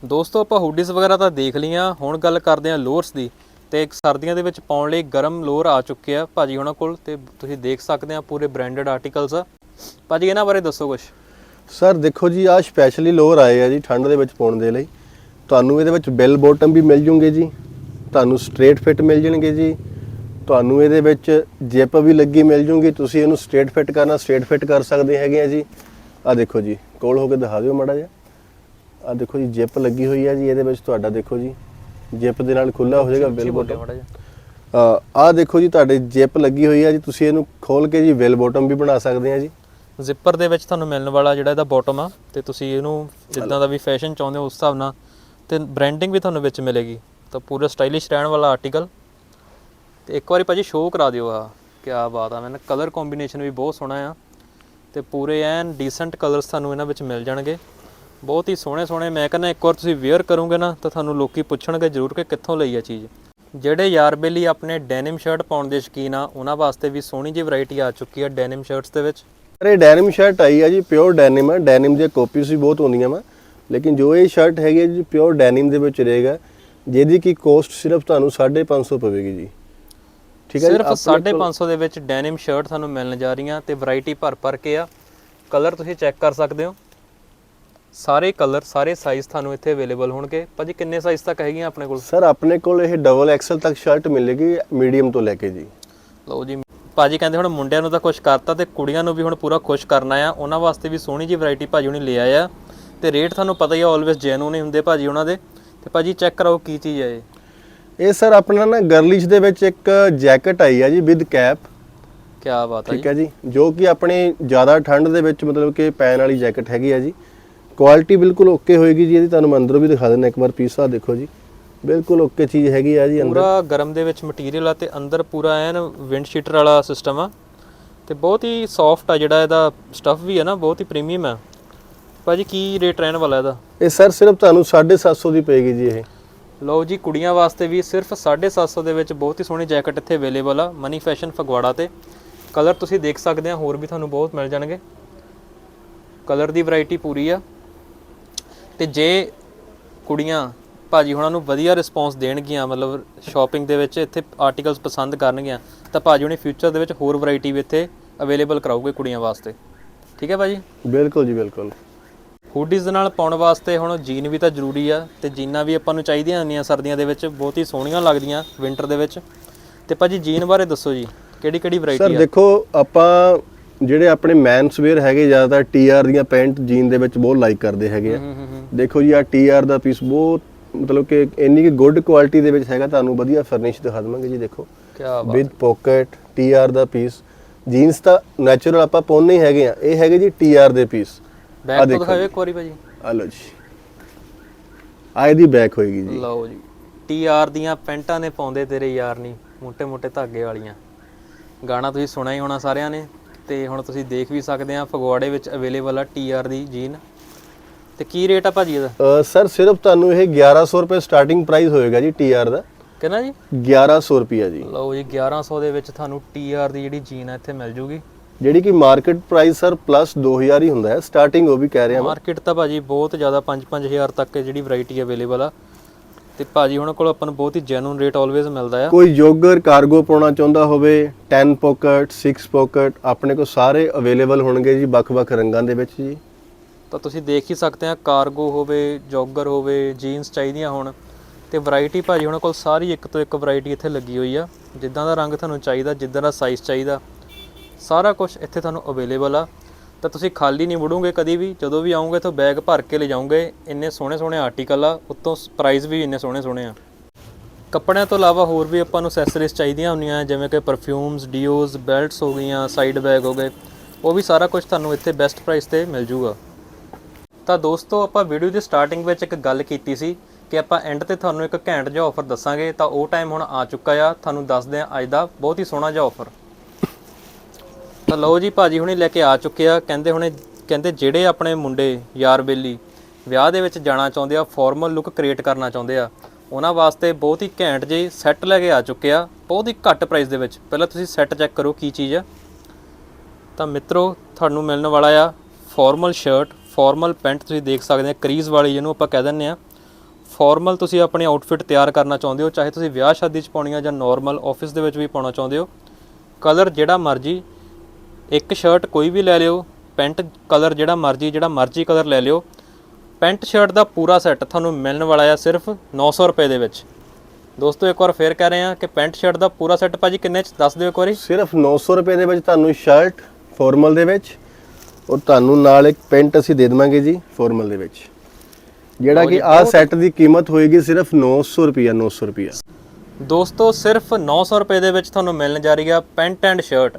ਦੋਸਤੋ ਆਪਾਂ ਹੁਡੀਜ਼ ਵਗੈਰਾ ਤਾਂ ਦੇਖ ਲਈਆਂ। ਹੁਣ ਗੱਲ ਕਰਦੇ ਹਾਂ ਲੋਅਰਸ ਦੀ। ਤੇ ਇੱਕ ਸਰਦੀਆਂ ਦੇ ਵਿੱਚ ਪਾਉਣ ਲਈ ਗਰਮ ਲੋਅਰ ਆ ਚੁੱਕੇ ਆ ਭਾਜੀ ਉਹਨਾਂ ਕੋਲ ਤੇ ਤੁਸੀਂ ਦੇਖ ਸਕਦੇ ਆ ਪੂਰੇ ਬ੍ਰਾਂਡਡ ਆਰਟੀਕਲਸ ਆ। ਭਾਜੀ ਇਹਨਾਂ ਬਾਰੇ ਦੱਸੋ ਕੁਝ ਸਰ ਦੇਖੋ ਜੀ ਆ ਸਪੈਸ਼ਲੀ ਲੋਅਰ ਆਏ ਆ ਜੀ ਠੰਡ ਦੇ ਵਿੱਚ ਪਾਉਣ ਦੇ ਲਈ। ਤੁਹਾਨੂੰ ਇਹਦੇ ਵਿੱਚ ਬੈਲ ਬੋਟਮ ਵੀ ਮਿਲ ਜੂਗੇ ਜੀ। ਤੁਹਾਨੂੰ ਸਟ੍ਰੇਟ ਫਿਟ ਮਿਲ ਜਾਣਗੇ ਜੀ। ਤੁਹਾਨੂੰ ਇਹਦੇ ਵਿੱਚ ਜਿਪ ਵੀ ਲੱਗੀ ਮਿਲ ਜੂਗੀ। ਤੁਸੀਂ ਇਹਨੂੰ ਸਟ੍ਰੇਟ ਫਿਟ ਕਰਨਾ ਸਟ੍ਰੇਟ ਫਿਟ ਕਰ ਸਕਦੇ ਹੈਗੇ ਆ ਜੀ। ਆ ਦੇਖੋ ਜੀ ਕੋਲ ਹੋ ਕੇ ਦਿਖਾ ਦਿਓ ਮਾੜਾ ਜਿਹਾ। ਆ ਦੇਖੋ ਜੀ ਜਿਪ ਲੱਗੀ ਹੋਈ ਹੈ ਜੀ ਇਹਦੇ ਵਿੱਚ ਤੁਹਾਡਾ ਦੇਖੋ ਜੀ। ਜਿਪ ਦੇ ਨਾਲ ਖੁੱਲਾ ਹੋ ਜਾਏਗਾ ਬੈਲ ਬੋਟਮ ਆ ਦੇਖੋ ਜੀ ਤੁਹਾਡੇ ਜਿਪ ਲੱਗੀ ਹੋਈ ਹੈ ਜੀ। ਤੁਸੀਂ ਇਹਨੂੰ ਖੋਲ ਕੇ ਜੀ ਬੈਲ ਬੋਟਮ ਵੀ ਬਣਾ ਸਕਦੇ ਆ ਜੀ। ਜ਼ਿੱਪਰ ਦੇ ਵਿੱਚ ਤੁਹਾਨੂੰ ਮਿਲਣ ਵਾਲਾ ਜਿਹੜਾ ਇਹਦਾ ਬਾਟਮ ਆ ਤੇ ਤੁਸੀਂ ਇਹਨੂੰ ਜਿੱਦਾਂ ਦਾ ਵੀ ਫੈਸ਼ਨ ਚਾਹੁੰਦੇ ਹੋ ਉਸ ਹਿਸਾਬ ਨਾਲ। ਤੇ ਬ੍ਰਾਂਡਿੰਗ ਵੀ ਤੁਹਾਨੂੰ ਵਿੱਚ ਮਿਲੇਗੀ। ਤਾਂ ਪੂਰਾ ਸਟਾਈਲਿਸ਼ ਰਹਿਣ ਵਾਲਾ ਆਰਟੀਕਲ ਤੇ ਇੱਕ ਵਾਰੀ ਭਾਜੀ ਸ਼ੋਅ ਕਰਾ ਦਿਓ ਆ। ਕੀ ਬਾਤ ਆ, ਮੈਨੂੰ ਕਲਰ ਕੰਬੀਨੇਸ਼ਨ ਵੀ ਬਹੁਤ ਸੋਹਣਾ ਆ। ਤੇ ਪੂਰੇ ਐਨ ਡੀਸੈਂਟ ਕਲਰਸ ਤੁਹਾਨੂੰ ਇਹਨਾਂ ਵਿੱਚ ਮਿਲ ਜਾਣਗੇ। ਬਹੁਤ ਹੀ ਸੋਹਣੇ ਸੋਹਣੇ, ਮੈਂ ਕਹਿੰਦਾ ਇੱਕ ਵਾਰ ਤੁਸੀਂ ਵੇਅਰ ਕਰੋਗੇ ਨਾ, ਤਾਂ ਤੁਹਾਨੂੰ ਲੋਕੀ ਪੁੱਛਣਗੇ ਜ਼ਰੂਰ ਕਿ ਕਿੱਥੋਂ ਲਈ ਆ ਚੀਜ਼। ਜਿਹੜੇ ਯਾਰ ਬੇਲੀ ਆਪਣੇ ਡੈਨਿਮ ਸ਼ਰਟ ਪਾਉਣ ਦੇ ਸ਼ੌਕੀਨ ਆ, ਉਹਨਾਂ ਵਾਸਤੇ ਵੀ ਸੋਹਣੀ ਜਿਹੀ ਵੈਰਾਈਟੀ ਆ ਚੁੱਕੀ ਆ ਡੈਨਿਮ ਸ਼ਰਟਸ ਦੇ ਵਿੱਚ। ਸਰ ਇਹ ਡੈਨਿਮ ਸ਼ਰਟ ਆਈ ਆ ਜੀ ਪਿਓਰ ਡੈਨਿਮ ਆ। ਡੈਨਿਮ ਦੇ ਕਾਪੀਸ ਵੀ ਬਹੁਤ ਹੁੰਦੀਆਂ ਵਾ। ਲੇਕਿਨ ਜੋ ਇਹ ਸ਼ਰਟ ਹੈਗੀ ਹੈ ਜੀ ਪਿਓਰ ਡੈਨਿਮ ਦੇ ਵਿੱਚ ਰਹੇਗਾ। ਜਿਹਦੀ ਕੀ ਕੋਸਟ ਸਿਰਫ ਤੁਹਾਨੂੰ 550 ਪਵੇਗੀ ਜੀ। ਠੀਕ ਹੈ ਸਿਰਫ ਆਪਣੇ ਕੋਲ- 550 ਦੇ ਵਿੱਚ ਡੈਨਿਮ ਸ਼ਰਟ ਤੁਹਾਨੂੰ ਮਿਲਣ ਜਾ ਰਹੀਆਂ ਤੇ ਵੈਰਾਈਟੀ ਭਰ ਭਰ ਕੇ ਆ। ਕਲਰ ਤੁਸੀਂ ਚੈੱਕ ਕਰ ਸਕਦੇ ਹੋ। ਸਾਰੇ ਕਲਰ ਸਾਰੇ ਸਾਈਜ਼ ਤੁਹਾਨੂੰ ਇੱਥੇ ਅਵੇਲੇਬਲ ਹੋਣਗੇ। ਭਾਜੀ ਕਿੰਨੇ ਸਾਈਜ਼ ਤੱਕ ਹੈਗੀਆਂ ਆਪਣੇ ਕੋਲ? ਸਰ ਆਪਣੇ ਕੋਲ ਇਹ ਡਬਲ ਐਕਸਲ ਤੱਕ ਸ਼ਰਟ ਮਿਲੇਗੀ ਮੀਡੀਅਮ ਤੋਂ ਲੈ ਕੇ ਜੀ। ਲਓ ਜੀ ਭਾਜੀ ਕਹਿੰਦੇ ਹੁਣ ਮੁੰਡਿਆਂ ਨੂੰ ਤਾਂ ਖੁਸ਼ ਕਰਤਾ ਤੇ ਕੁੜੀਆਂ ਨੂੰ ਵੀ ਹੁਣ ਪੂਰਾ ਖੁਸ਼ ਕਰਨਾ ਆ। ਉਹਨਾਂ ਵਾਸਤੇ ਵੀ ਸੋਹਣੀ ਜੀ ਵੈਰਾਈਟੀ ਭਾਜੀ ਹੁਣੀ ਲੈ ਆਇਆ। ਤੇ ਰੇਟ ਤੁਹਾਨੂੰ ਪਤਾ ਹੀ ਆ ਆਲਵੇਸ ਜੈਨੂਨ ਹੀ ਹੁੰਦੇ ਭਾਜੀ ਉਹਨਾਂ ਦੇ। ਤੇ ਭਾਜੀ ਚੈੱਕ ਕਰਾਓ ਕੀ ਚੀਜ਼ ਹੈ ਇਹ। ਇਹ ਸਰ ਆਪਣਾ ਨਾ ਗਰਲਿਸ਼ ਦੇ ਵਿੱਚ ਇੱਕ ਜੈਕਟ ਆਈ ਹੈ ਜੀ ਵਿਦ ਕੈਪ। ਕੀ ਬਾਤ ਹੈ ਠੀਕ ਹੈ ਜੀ ਜੋ ਕਿ ਆਪਣੇ ਜ਼ਿਆਦਾ ਠੰਡ ਦੇ ਵਿੱਚ ਮਤਲਬ ਕਿ ਪੈਣ ਵਾਲੀ ਜੈਕਟ ਹੈਗੀ ਹੈ ਜੀ। ਕੁਆਲਿਟੀ ਬਿਲਕੁਲ ਓਕੇ ਹੋਏਗੀ ਜੀ ਇਹਦੀ ਤੁਹਾਨੂੰ ਅੰਦਰੋਂ ਵੀ ਦਿਖਾ ਦਿੰਦਾ ਇੱਕ ਵਾਰ ਪੀਸ ਆ ਦੇਖੋ ਜੀ। ਬਿਲਕੁਲ ਓਕੇ ਚੀਜ਼ ਹੈਗੀ ਆ ਜੀ ਅੰਦਰ। ਪੂਰਾ ਗਰਮ ਦੇ ਵਿੱਚ ਮਟੀਰੀਅਲ ਆ ਤੇ ਅੰਦਰ ਪੂਰਾ ਐਨ ਵਿੰਡ ਸ਼ੀਟਰ ਵਾਲਾ ਸਿਸਟਮ ਆ। ਤੇ ਬਹੁਤ ਹੀ ਸੌਫਟ ਆ ਜਿਹੜਾ ਇਹਦਾ ਸਟੱਫ ਵੀ ਹੈ ਨਾ ਬਹੁਤ ਹੀ ਪ੍ਰੀਮੀਅਮ ਆ। ਭਾਜੀ ਕੀ ਰੇਟ ਰਹਿਣ ਵਾਲਾ ਇਹਦਾ? ਇਹ ਸਰ ਸਿਰਫ ਤੁਹਾਨੂੰ 750 ਦੀ ਪਏਗੀ ਜੀ ਇਹ। ਲਓ ਜੀ, ਕੁੜੀਆਂ ਵਾਸਤੇ ਵੀ ਸਿਰਫ 750 ਦੇ ਵਿੱਚ ਬਹੁਤ ਹੀ ਸੋਹਣੀ ਜੈਕਟ ਇੱਥੇ ਅਵੇਲੇਬਲ ਆ, ਮਨੀ ਫੈਸ਼ਨ ਫਗਵਾੜਾ ਤੇ। ਕਲਰ ਤੁਸੀਂ ਦੇਖ ਸਕਦੇ ਆ, ਹੋਰ ਵੀ ਤੁਹਾਨੂੰ ਬਹੁਤ ਮਿਲ ਜਾਣਗੇ। ਕਲਰ ਦੀ ਵੈਰਾਈਟੀ ਪੂਰੀ ਆ। ਤੇ ਜੇ ਕੁੜੀਆਂ ਭਾਜੀ ਹੁਣਾਂ ਨੂੰ ਵਧੀਆ ਰਿਸਪੌਂਸ ਦੇਣਗੀਆਂ, ਮਤਲਬ ਸ਼ਾਪਿੰਗ ਦੇ ਵਿੱਚ ਇੱਥੇ ਆਰਟੀਕਲਸ ਪਸੰਦ ਕਰਨਗੀਆਂ, ਤਾਂ ਭਾਜੀ ਹੁਣੇ ਫਿਊਚਰ ਦੇ ਵਿੱਚ ਹੋਰ ਵੈਰਾਈਟੀ ਵੀ ਇੱਥੇ ਅਵੇਲੇਬਲ ਕਰਾਉਗੇ ਕੁੜੀਆਂ ਵਾਸਤੇ। ਠੀਕ ਹੈ ਭਾਜੀ? ਬਿਲਕੁਲ ਜੀ, ਬਿਲਕੁਲ। ਹੁਡੀਜ਼ ਨਾਲ ਪਾਉਣ ਵਾਸਤੇ ਹੁਣ ਜੀਨ ਵੀ ਤਾਂ ਜ਼ਰੂਰੀ ਆ ਤੇ ਜੀਨਾਂ ਵੀ ਆਪਾਂ ਨੂੰ ਚਾਹੀਦੀਆਂ ਹੁੰਦੀਆਂ ਸਰਦੀਆਂ ਦੇ ਵਿੱਚ ਬਹੁਤ ਹੀ ਸੋਹਣੀਆਂ ਲੱਗਦੀਆਂ ਵਿੰਟਰ ਦੇ ਵਿੱਚ। ਤੇ ਭਾਜੀ ਜੀਨ ਬਾਰੇ ਦੱਸੋ ਜੀ ਕਿਹੜੀ ਕਿਹੜੀ ਸਰ ਵੈਰਾਈਟੀ ਆ? ਦੇਖੋ ਆਪਾਂ ਜਿਹੜੇ ਆਪਣੇ ਮੈਨਸ ਵੇਅਰ ਹੈਗੇ ਜ਼ਿਆਦਾਤਰ ਟੀਆਰ ਦੀਆਂ ਪੈਂਟ ਜੀਨ ਦੇ ਵਿੱਚ ਬਹੁਤ ਲਾਈਕ ਕਰਦੇ ਹੈਗੇ ਆ। ਦੇਖੋ ਜੀ ਆ ਟੀਆਰ ਦਾ ਪੀਸ ਬਹੁਤ ਮਤਲਬ ਕਿ ਇੰਨੀ ਕਿ ਗੁੱਡ ਕੁਆਲਿਟੀ ਦੇ ਵਿੱਚ ਹੈਗਾ ਤੁਹਾਨੂੰ ਵਧੀਆ ਫਰਨਿਸ਼ ਦਿਖਾ ਦਵਾਂਗੇ ਜੀ ਦੇਖੋ। ਕੀ ਬਾਤ ਵਿਦ ਪਾਕਟ ਟੀਆਰ ਦਾ ਪੀਸ ਜੀਨਸ ਤਾਂ ਨੈਚੁਰਲ ਆਪਾਂ ਪਾਉਣੇ ਹੀ ਹੈਗੇ ਆ। ਇਹ ਹੈਗੇ ਜੀ ਟੀਆਰ ਦੇ ਪੀਸ ਬੈਕ ਤੋਂ ਦਿਖਾਓ ਇੱਕ ਵਾਰੀ ਭਾਜੀ। ਆ ਲਓ ਜੀ। ਆ ਇਹਦੀ ਬੈਕ ਹੋਏਗੀ ਜੀ। ਲਓ ਜੀ। ਟੀਆਰ ਦੀਆਂ ਪੈਂਟਾਂ ਨੇ ਪਾਉਂਦੇ ਤੇਰੇ ਯਾਰ ਨਹੀਂ ਮੋٹے ਮੋٹے ਧਾਗੇ ਵਾਲੀਆਂ। ਗਾਣਾ ਤੁਸੀਂ ਸੁਣਿਆ ਹੀ ਹੋਣਾ ਸਾਰਿਆਂ ਨੇ ਤੇ ਹੁਣ ਤੁਸੀਂ ਦੇਖ ਵੀ ਸਕਦੇ ਆ ਫਗਵਾੜੇ ਵਿੱਚ ਅਵੇਲੇਬਲ ਆ ਟੀਆਰ ਦੀ ਜੀਨ। ਤੇ ਕੀ ਰੇਟ ਆ ਭਾਜੀ ਇਹਦਾ? ਸਰ ਸਿਰਫ ਤੁਹਾਨੂੰ ਇਹ 1100 ਰੁਪਏ ਸਟਾਰਟਿੰਗ ਪ੍ਰਾਈਸ ਹੋਏਗਾ ਜੀ ਟੀ ਆਰ ਦਾ। ਕਿੰਨਾ ਜੀ? 1100 ਰੁਪਿਆ ਜੀ। ਲਓ ਜੀ 1100 ਦੇ ਵਿੱਚ ਤੁਹਾਨੂੰ ਟੀਆਰ ਦੀ ਜਿਹੜੀ ਜੀਨ ਆ ਇੱਥੇ ਮਿਲ ਜੂਗੀ। ਜਿਹੜੀ ਕਿ ਮਾਰਕੀਟ ਪ੍ਰਾਈਸ ਸਰ ਪਲੱਸ 2000 ਹੀ ਹੁੰਦਾ ਹੈ। ਸਟਾਰਟਿੰਗ ਉਹ ਵੀ ਕਹਿ ਰਿਹਾ ਮੈਂ। ਮਾਰਕੀਟ ਤਾਂ ਭਾਜੀ ਬਹੁਤ ਜ਼ਿਆਦਾ 5-5000 ਤੱਕ ਜਿਹੜੀ ਵੈਰਾਈਟੀ ਅਵੇਲੇਬਲ ਆ। ਤੇ ਭਾਜੀ ਉਹਨਾਂ ਕੋਲ ਆਪਾਂ ਨੂੰ ਬਹੁਤ ਹੀ ਜੈਨੂਨ ਰੇਟ ਆਲਵੇਜ਼ ਮਿਲਦਾ ਆ। ਕੋਈ ਜੋਗਰ ਕਾਰਗੋ ਪਾਉਣਾ ਚਾਹੁੰਦਾ ਹੋਵੇ 10 ਪਾਕਟ 6 ਪਾਕਟ ਆਪਣੇ ਕੋਲ ਸਾਰੇ ਅਵੇਲੇਬਲ ਹੋਣਗੇ ਜੀ ਵੱਖ-ਵੱਖ ਰੰਗਾਂ ਦੇ ਵਿੱਚ ਜੀ। ਤਾਂ ਤੁਸੀਂ ਦੇਖ ਹੀ ਸਕਦੇ ਆ ਕਾਰਗੋ ਹੋਵੇ ਜੋਗਰ ਹੋਵੇ ਜੀਨਸ ਚਾਹੀਦੀਆਂ ਹੋਣ। ਤੇ ਵੈਰਾਈਟੀ ਭਾਜੀ ਉਹਨਾਂ ਕੋਲ ਸਾਰੀ ਇੱਕ ਤੋਂ ਇੱਕ ਵੈਰਾਈਟੀ ਇੱਥੇ ਲੱਗੀ ਹੋਈ ਆ। ਜਿੱਦਾਂ ਦਾ ਰੰਗ ਤੁਹਾਨੂੰ ਚਾਹੀਦਾ ਜਿੱਦਾਂ ਦਾ ਸਾਈਜ਼ ਚਾਹੀਦਾ। ਸਾਰਾ ਕੁਝ ਇੱਥੇ ਤੁਹਾਨੂੰ ਅਵੇਲੇਬਲ ਆ। ਤਾਂ ਤੁਸੀਂ ਖਾਲੀ ਨਹੀਂ ਮੁੜੋਗੇ ਕਦੀ ਵੀ। ਜਦੋਂ ਵੀ ਆਉਂਗੇ ਤਾਂ ਬੈਗ ਭਰ ਕੇ ਲੈ ਜਾਓਗੇ ਇੰਨੇ ਸੋਹਣੇ ਸੋਹਣੇ ਆਰਟੀਕਲ ਆ। ਉੱਤੋਂ ਪ੍ਰਾਈਸ ਵੀ ਇੰਨੇ ਸੋਹਣੇ ਸੋਹਣੇ ਆ। ਕੱਪੜਿਆਂ ਤੋਂ ਇਲਾਵਾ ਹੋਰ ਵੀ ਆਪਾਂ ਨੂੰ ਅਸੈਸਰੀਜ਼ ਚਾਹੀਦੀਆਂ ਹੁੰਦੀਆਂ। ਜਿਵੇਂ ਕਿ ਪਰਫਿਊਮਸ ਡੀਓਜ਼ ਬੈਲਟਸ ਹੋ ਗਈਆਂ ਸਾਈਡ ਬੈਗ ਹੋ ਗਏ। ਉਹ ਵੀ ਸਾਰਾ ਕੁਝ ਤੁਹਾਨੂੰ ਇੱਥੇ ਬੈਸਟ ਪ੍ਰਾਈਸ ਤੇ ਮਿਲ ਜੂਗਾ। ਤਾਂ ਦੋਸਤੋ, ਆਪਾਂ ਵੀਡੀਓ ਦੀ ਸਟਾਰਟਿੰਗ ਵਿੱਚ ਇੱਕ ਗੱਲ ਕੀਤੀ ਸੀ ਕਿ ਆਪਾਂ ਐਂਡ ਤੇ ਤੁਹਾਨੂੰ ਇੱਕ ਘੈਂਟ ਜਿਹਾ ਆਫਰ ਦੱਸਾਂਗੇ। ਤਾਂ ਉਹ ਟਾਈਮ ਹੁਣ ਆ ਚੁੱਕਾ ਆ। ਤੁਹਾਨੂੰ ਦੱਸਦੇ ਆ ਅੱਜ ਦਾ ਬਹੁਤ ਹੀ ਸੋਹਣਾ ਜਿਹਾ ਆਫਰ ਤਾਂ ਲਓ ਜੀ, ਭਾਜੀ ਹੁਣੇ ਲੈ ਕੇ ਆ ਚੁੱਕੇ ਆ। ਕਹਿੰਦੇ ਹੁਣੇ, ਕਹਿੰਦੇ ਜਿਹੜੇ ਆਪਣੇ ਮੁੰਡੇ ਯਾਰ ਬੇਲੀ ਵਿਆਹ ਦੇ ਵਿੱਚ ਜਾਣਾ ਚਾਹੁੰਦੇ ਆ ਫਾਰਮਲ ਲੁੱਕ ਕ੍ਰੀਏਟ ਕਰਨਾ ਚਾਹੁੰਦੇ ਆ, ਉਹਨਾਂ ਵਾਸਤੇ ਬਹੁਤ ਹੀ ਘੈਂਟ ਜਿਹੇ ਸੈੱਟ ਲੈ ਕੇ ਆ ਚੁੱਕੇ ਆ, ਬਹੁਤ ਹੀ ਘੱਟ ਪ੍ਰਾਈਸ ਦੇ ਵਿੱਚ। ਪਹਿਲਾਂ ਤੁਸੀਂ ਸੈੱਟ ਚੈੱਕ ਕਰੋ ਕੀ ਚੀਜ਼ ਆ। ਤਾਂ ਮਿੱਤਰੋ, ਤੁਹਾਨੂੰ ਮਿਲਣ ਵਾਲਾ ਆ ਫਾਰਮਲ ਸ਼ਰਟ ਫਾਰਮਲ ਪੈਂਟ ਤੁਸੀਂ ਦੇਖ ਸਕਦੇ ਆ ਕਰੀਜ਼ ਵਾਲੀ ਜਿਹਨੂੰ ਆਪਾਂ ਕਹਿ ਦਿੰਦੇ ਆ। ਫਾਰਮਲ ਤੁਸੀਂ ਆਪਣੇ ਆਊਟਫਿਟ ਤਿਆਰ ਕਰਨਾ ਚਾਹੁੰਦੇ ਹੋ, ਚਾਹੇ ਤੁਸੀਂ ਵਿਆਹ ਸ਼ਾਦੀ 'ਚ ਪਾਉਣੀ ਆ ਜਾਂ ਨਾਰਮਲ ਆਫਿਸ ਦੇ ਵਿੱਚ ਵੀ ਪਾਉਣਾ ਚਾਹੁੰਦੇ ਹੋ। ਕਲਰ ਜਿਹੜਾ ਮਰਜ਼ੀ ਇੱਕ ਸ਼ਰਟ ਕੋਈ ਵੀ ਲੈ ਲਿਓ ਪੈਂਟ ਕਲਰ ਜਿਹੜਾ ਮਰਜ਼ੀ ਜਿਹੜਾ ਮਰਜ਼ੀ ਕਲਰ ਲੈ ਲਿਓ ਪੈਂਟ ਸ਼ਰਟ ਦਾ ਪੂਰਾ ਸੈੱਟ ਤੁਹਾਨੂੰ ਮਿਲਣ ਵਾਲਾ ਆ ਸਿਰਫ 900 ਰੁਪਏ ਦੇ ਵਿੱਚ। ਦੋਸਤੋ ਇੱਕ ਵਾਰ ਫੇਰ ਕਹਿ ਰਹੇ ਆ ਕਿ ਪੈਂਟ ਸ਼ਰਟ ਦਾ ਪੂਰਾ ਸੈੱਟ ਭਾਜੀ ਕਿੰਨੇ ਚ ਦੱਸ ਦਿਓ ਇੱਕ ਵਾਰੀ। ਸਿਰਫ 900 ਰੁਪਏ ਦੇ ਵਿੱਚ ਤੁਹਾਨੂੰ ਸ਼ਰਟ ਫਾਰਮਲ ਦੇ ਵਿੱਚ ਔਰ ਤੁਹਾਨੂੰ ਨਾਲ ਇੱਕ ਪੈਂਟ ਅਸੀਂ ਦੇ ਦੇਵਾਂਗੇ ਜੀ ਫਾਰਮਲ ਦੇ ਵਿੱਚ। ਜਿਹੜਾ ਕਿ ਆਹ ਸੈੱਟ ਦੀ ਕੀਮਤ ਹੋਏਗੀ ਸਿਰਫ 900 ਰੁਪਿਆ 900 ਰੁਪਿਆ ਦੋਸਤੋ ਸਿਰਫ 900 ਰੁਪਏ ਦੇ ਵਿੱਚ ਤੁਹਾਨੂੰ ਮਿਲਣ ਜਾ ਰਹੀ ਆ ਪੈਂਟ ਐਂਡ ਸ਼ਰਟ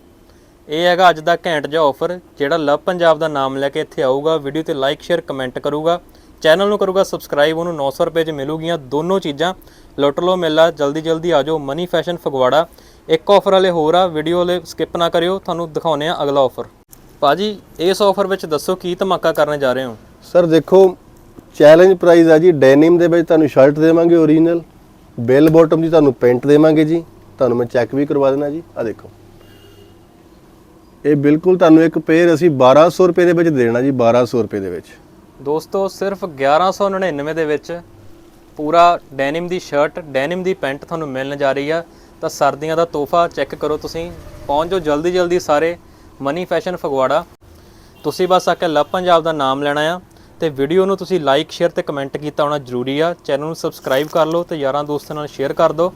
ਇਹ ਹੈਗਾ ਅੱਜ ਦਾ ਘੈਂਟ ਜਿਹਾ ਆਫਰ ਜਿਹੜਾ ਲਵ ਪੰਜਾਬ ਦਾ ਨਾਮ ਲੈ ਕੇ ਇੱਥੇ ਆਊਗਾ। ਵੀਡੀਓ ਤੇ ਲਾਈਕ ਸ਼ੇਅਰ ਕਮੈਂਟ ਕਰੂਗਾ। ਚੈਨਲ ਨੂੰ ਕਰੂਗਾ ਸਬਸਕ੍ਰਾਈਬ ਉਹਨੂੰ 900 ਰੁਪਏ 'ਚ ਮਿਲੂਗੀਆਂ ਦੋਨੋਂ ਚੀਜ਼ਾਂ। ਲੁੱਟ ਲਓ ਮੇਲਾ, ਜਲਦੀ ਜਲਦੀ ਆ ਜਾਓ ਮਨੀ ਫੈਸ਼ਨ ਫਗਵਾੜਾ ਇੱਕ ਆਫਰ ਵਾਲੇ ਹੋਰ ਆ ਵੀਡੀਓ ਵਾਲੇ ਸਕਿਪ ਨਾ ਕਰਿਓ, ਤੁਹਾਨੂੰ ਦਿਖਾਉਨੇ ਆ ਅਗਲਾ ਆਫਰ ਭਾਜੀ, ਇਸ ਆਫਰ ਵਿੱਚ ਦੱਸੋ ਕੀ ਧਮਾਕਾ ਕਰਨ ਜਾ ਰਹੇ ਹੋ? ਸਰ ਦੇਖੋ ਚੈਲੰਜ ਪ੍ਰਾਈਸ ਆ ਜੀ ਡੈਨਿਮ ਦੇ ਵਿੱਚ ਤੁਹਾਨੂੰ ਸ਼ਰਟ ਦੇਵਾਂਗੇ ਓਰੀਜਨਲ ਬੈਲ ਬਾਟਮ ਦੀ ਤੁਹਾਨੂੰ ਪੈਂਟ ਦੇਵਾਂਗੇ ਜੀ, ਤੁਹਾਨੂੰ ਮੈਂ ਚੈੱਕ ਵੀ ਕਰਵਾ ਦੇਣਾ ਜੀ ਆ ਦੇਖੋ। ਇਹ ਬਿਲਕੁਲ ਤੁਹਾਨੂੰ ਇੱਕ ਪੇਅਰ ਅਸੀਂ 1200 ਰੁਪਏ ਦੇ ਵਿੱਚ ਦੇਣਾ ਜੀ 1200 ਰੁਪਏ ਦੇ ਵਿੱਚ। ਦੋਸਤੋ, ਸਿਰਫ 1199 ਦੇ ਵਿੱਚ ਪੂਰਾ ਡੈਨਿਮ ਦੀ ਸ਼ਰਟ, ਡੈਨਿਮ ਦੀ ਪੈਂਟ ਤੁਹਾਨੂੰ ਮਿਲਣ ਜਾ ਰਹੀ ਆ। ਤਾਂ ਸਰਦੀਆਂ ਦਾ ਤੋਹਫਾ ਚੈੱਕ ਕਰੋ ਤੁਸੀਂ। ਪਹੁੰਚ ਜਾਓ ਜਲਦੀ ਜਲਦੀ ਸਾਰੇ ਮਨੀ ਫੈਸ਼ਨ ਫਗਵਾੜਾ। ਤੁਸੀਂ ਬਸ ਆ ਕੇ ਲਵ ਪੰਜਾਬ ਦਾ ਨਾਮ ਲੈਣਾ ਆ ਤੇ ਵੀਡੀਓ ਨੂੰ ਤੁਸੀਂ ਲਾਈਕ, ਸ਼ੇਅਰ ਤੇ ਕਮੈਂਟ ਕੀਤਾ ਹੋਣਾ ਜ਼ਰੂਰੀ ਆ। ਚੈਨਲ ਨੂੰ ਸਬਸਕ੍ਰਾਈਬ ਕਰ ਲਓ ਤੇ ਯਾਰਾਂ ਦੋਸਤਾਂ ਨਾਲ ਸ਼ੇਅਰ ਕਰ ਦਿਓ।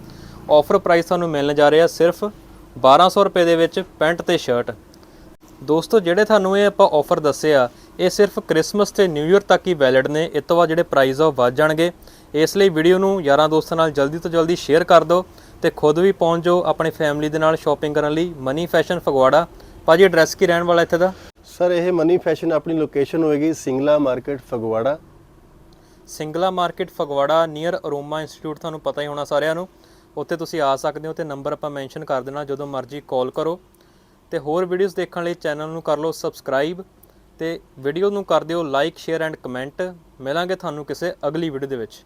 ਆਫਰ ਪ੍ਰਾਈਸ ਤੁਹਾਨੂੰ ਮਿਲਣ ਜਾ ਰਿਹਾ ਸਿਰਫ 1200 ਰੁਪਏ ਦੇ ਵਿੱਚ ਪੈਂਟ ਤੇ ਸ਼ਰਟ। ਦੋਸਤੋ ਜਿਹੜੇ ਤੁਹਾਨੂੰ ਇਹ ਆਪਾਂ ਆਫਰ ਦੱਸੇ ਆ ਇਹ ਸਿਰਫ ਕ੍ਰਿਸਮਸ ਤੇ ਨਿਊ ਇਅਰ ਤੱਕ ਹੀ ਵੈਲਿਡ ਨੇ। ਇਸ ਤੋਂ ਬਾਅਦ ਜਿਹੜੇ ਪ੍ਰਾਈਸ ਆ ਉਹ ਵੱਧ ਜਾਣਗੇ। ਇਸ ਲਈ ਵੀਡੀਓ ਨੂੰ ਯਾਰਾਂ ਦੋਸਤਾਂ ਨਾਲ ਜਲਦੀ ਤੋਂ ਜਲਦੀ ਸ਼ੇਅਰ ਕਰ ਦਿਓ ਤੇ ਖੁਦ ਵੀ ਪਹੁੰਚ ਜਾਓ ਆਪਣੀ ਫੈਮਿਲੀ ਦੇ ਨਾਲ ਸ਼ਾਪਿੰਗ ਕਰਨ ਲਈ ਮਨੀ ਫੈਸ਼ਨ ਫਗਵਾੜਾ ਭਾਜੀ ਐਡਰੈਸ ਕੀ ਰਹਿਣ ਵਾਲਾ ਇੱਥੇ ਦਾ? ਸਰ ਇਹ ਮਨੀ ਫੈਸ਼ਨ ਆਪਣੀ ਲੋਕੇਸ਼ਨ ਹੋਏਗੀ Singla market Phagwara Singla market Phagwara near Aroma institute ਤੁਹਾਨੂੰ ਪਤਾ ਹੀ ਹੋਣਾ ਸਾਰਿਆਂ ਨੂੰ। ਉੱਥੇ ਤੁਸੀਂ ਆ ਸਕਦੇ ਹੋ ਤੇ ਨੰਬਰ ਆਪਾਂ ਮੈਂਸ਼ਨ ਕਰ ਦੇਣਾ ਜਦੋਂ ਮਰਜ਼ੀ ਕਾਲ ਕਰੋ। ਤੇ ਹੋਰ ਵੀਡੀਓਜ਼ ਦੇਖਣ ਲਈ ਚੈਨਲ ਨੂੰ ਕਰ ਲਓ ਸਬਸਕ੍ਰਾਈਬ ਤੇ ਵੀਡੀਓ ਨੂੰ ਕਰ ਦਿਓ ਲਾਈਕ ਸ਼ੇਅਰ ਐਂਡ ਕਮੈਂਟ ਮਿਲਾਂਗੇ ਤੁਹਾਨੂੰ ਕਿਸੇ ਅਗਲੀ ਵੀਡੀਓ ਦੇ ਵਿੱਚ।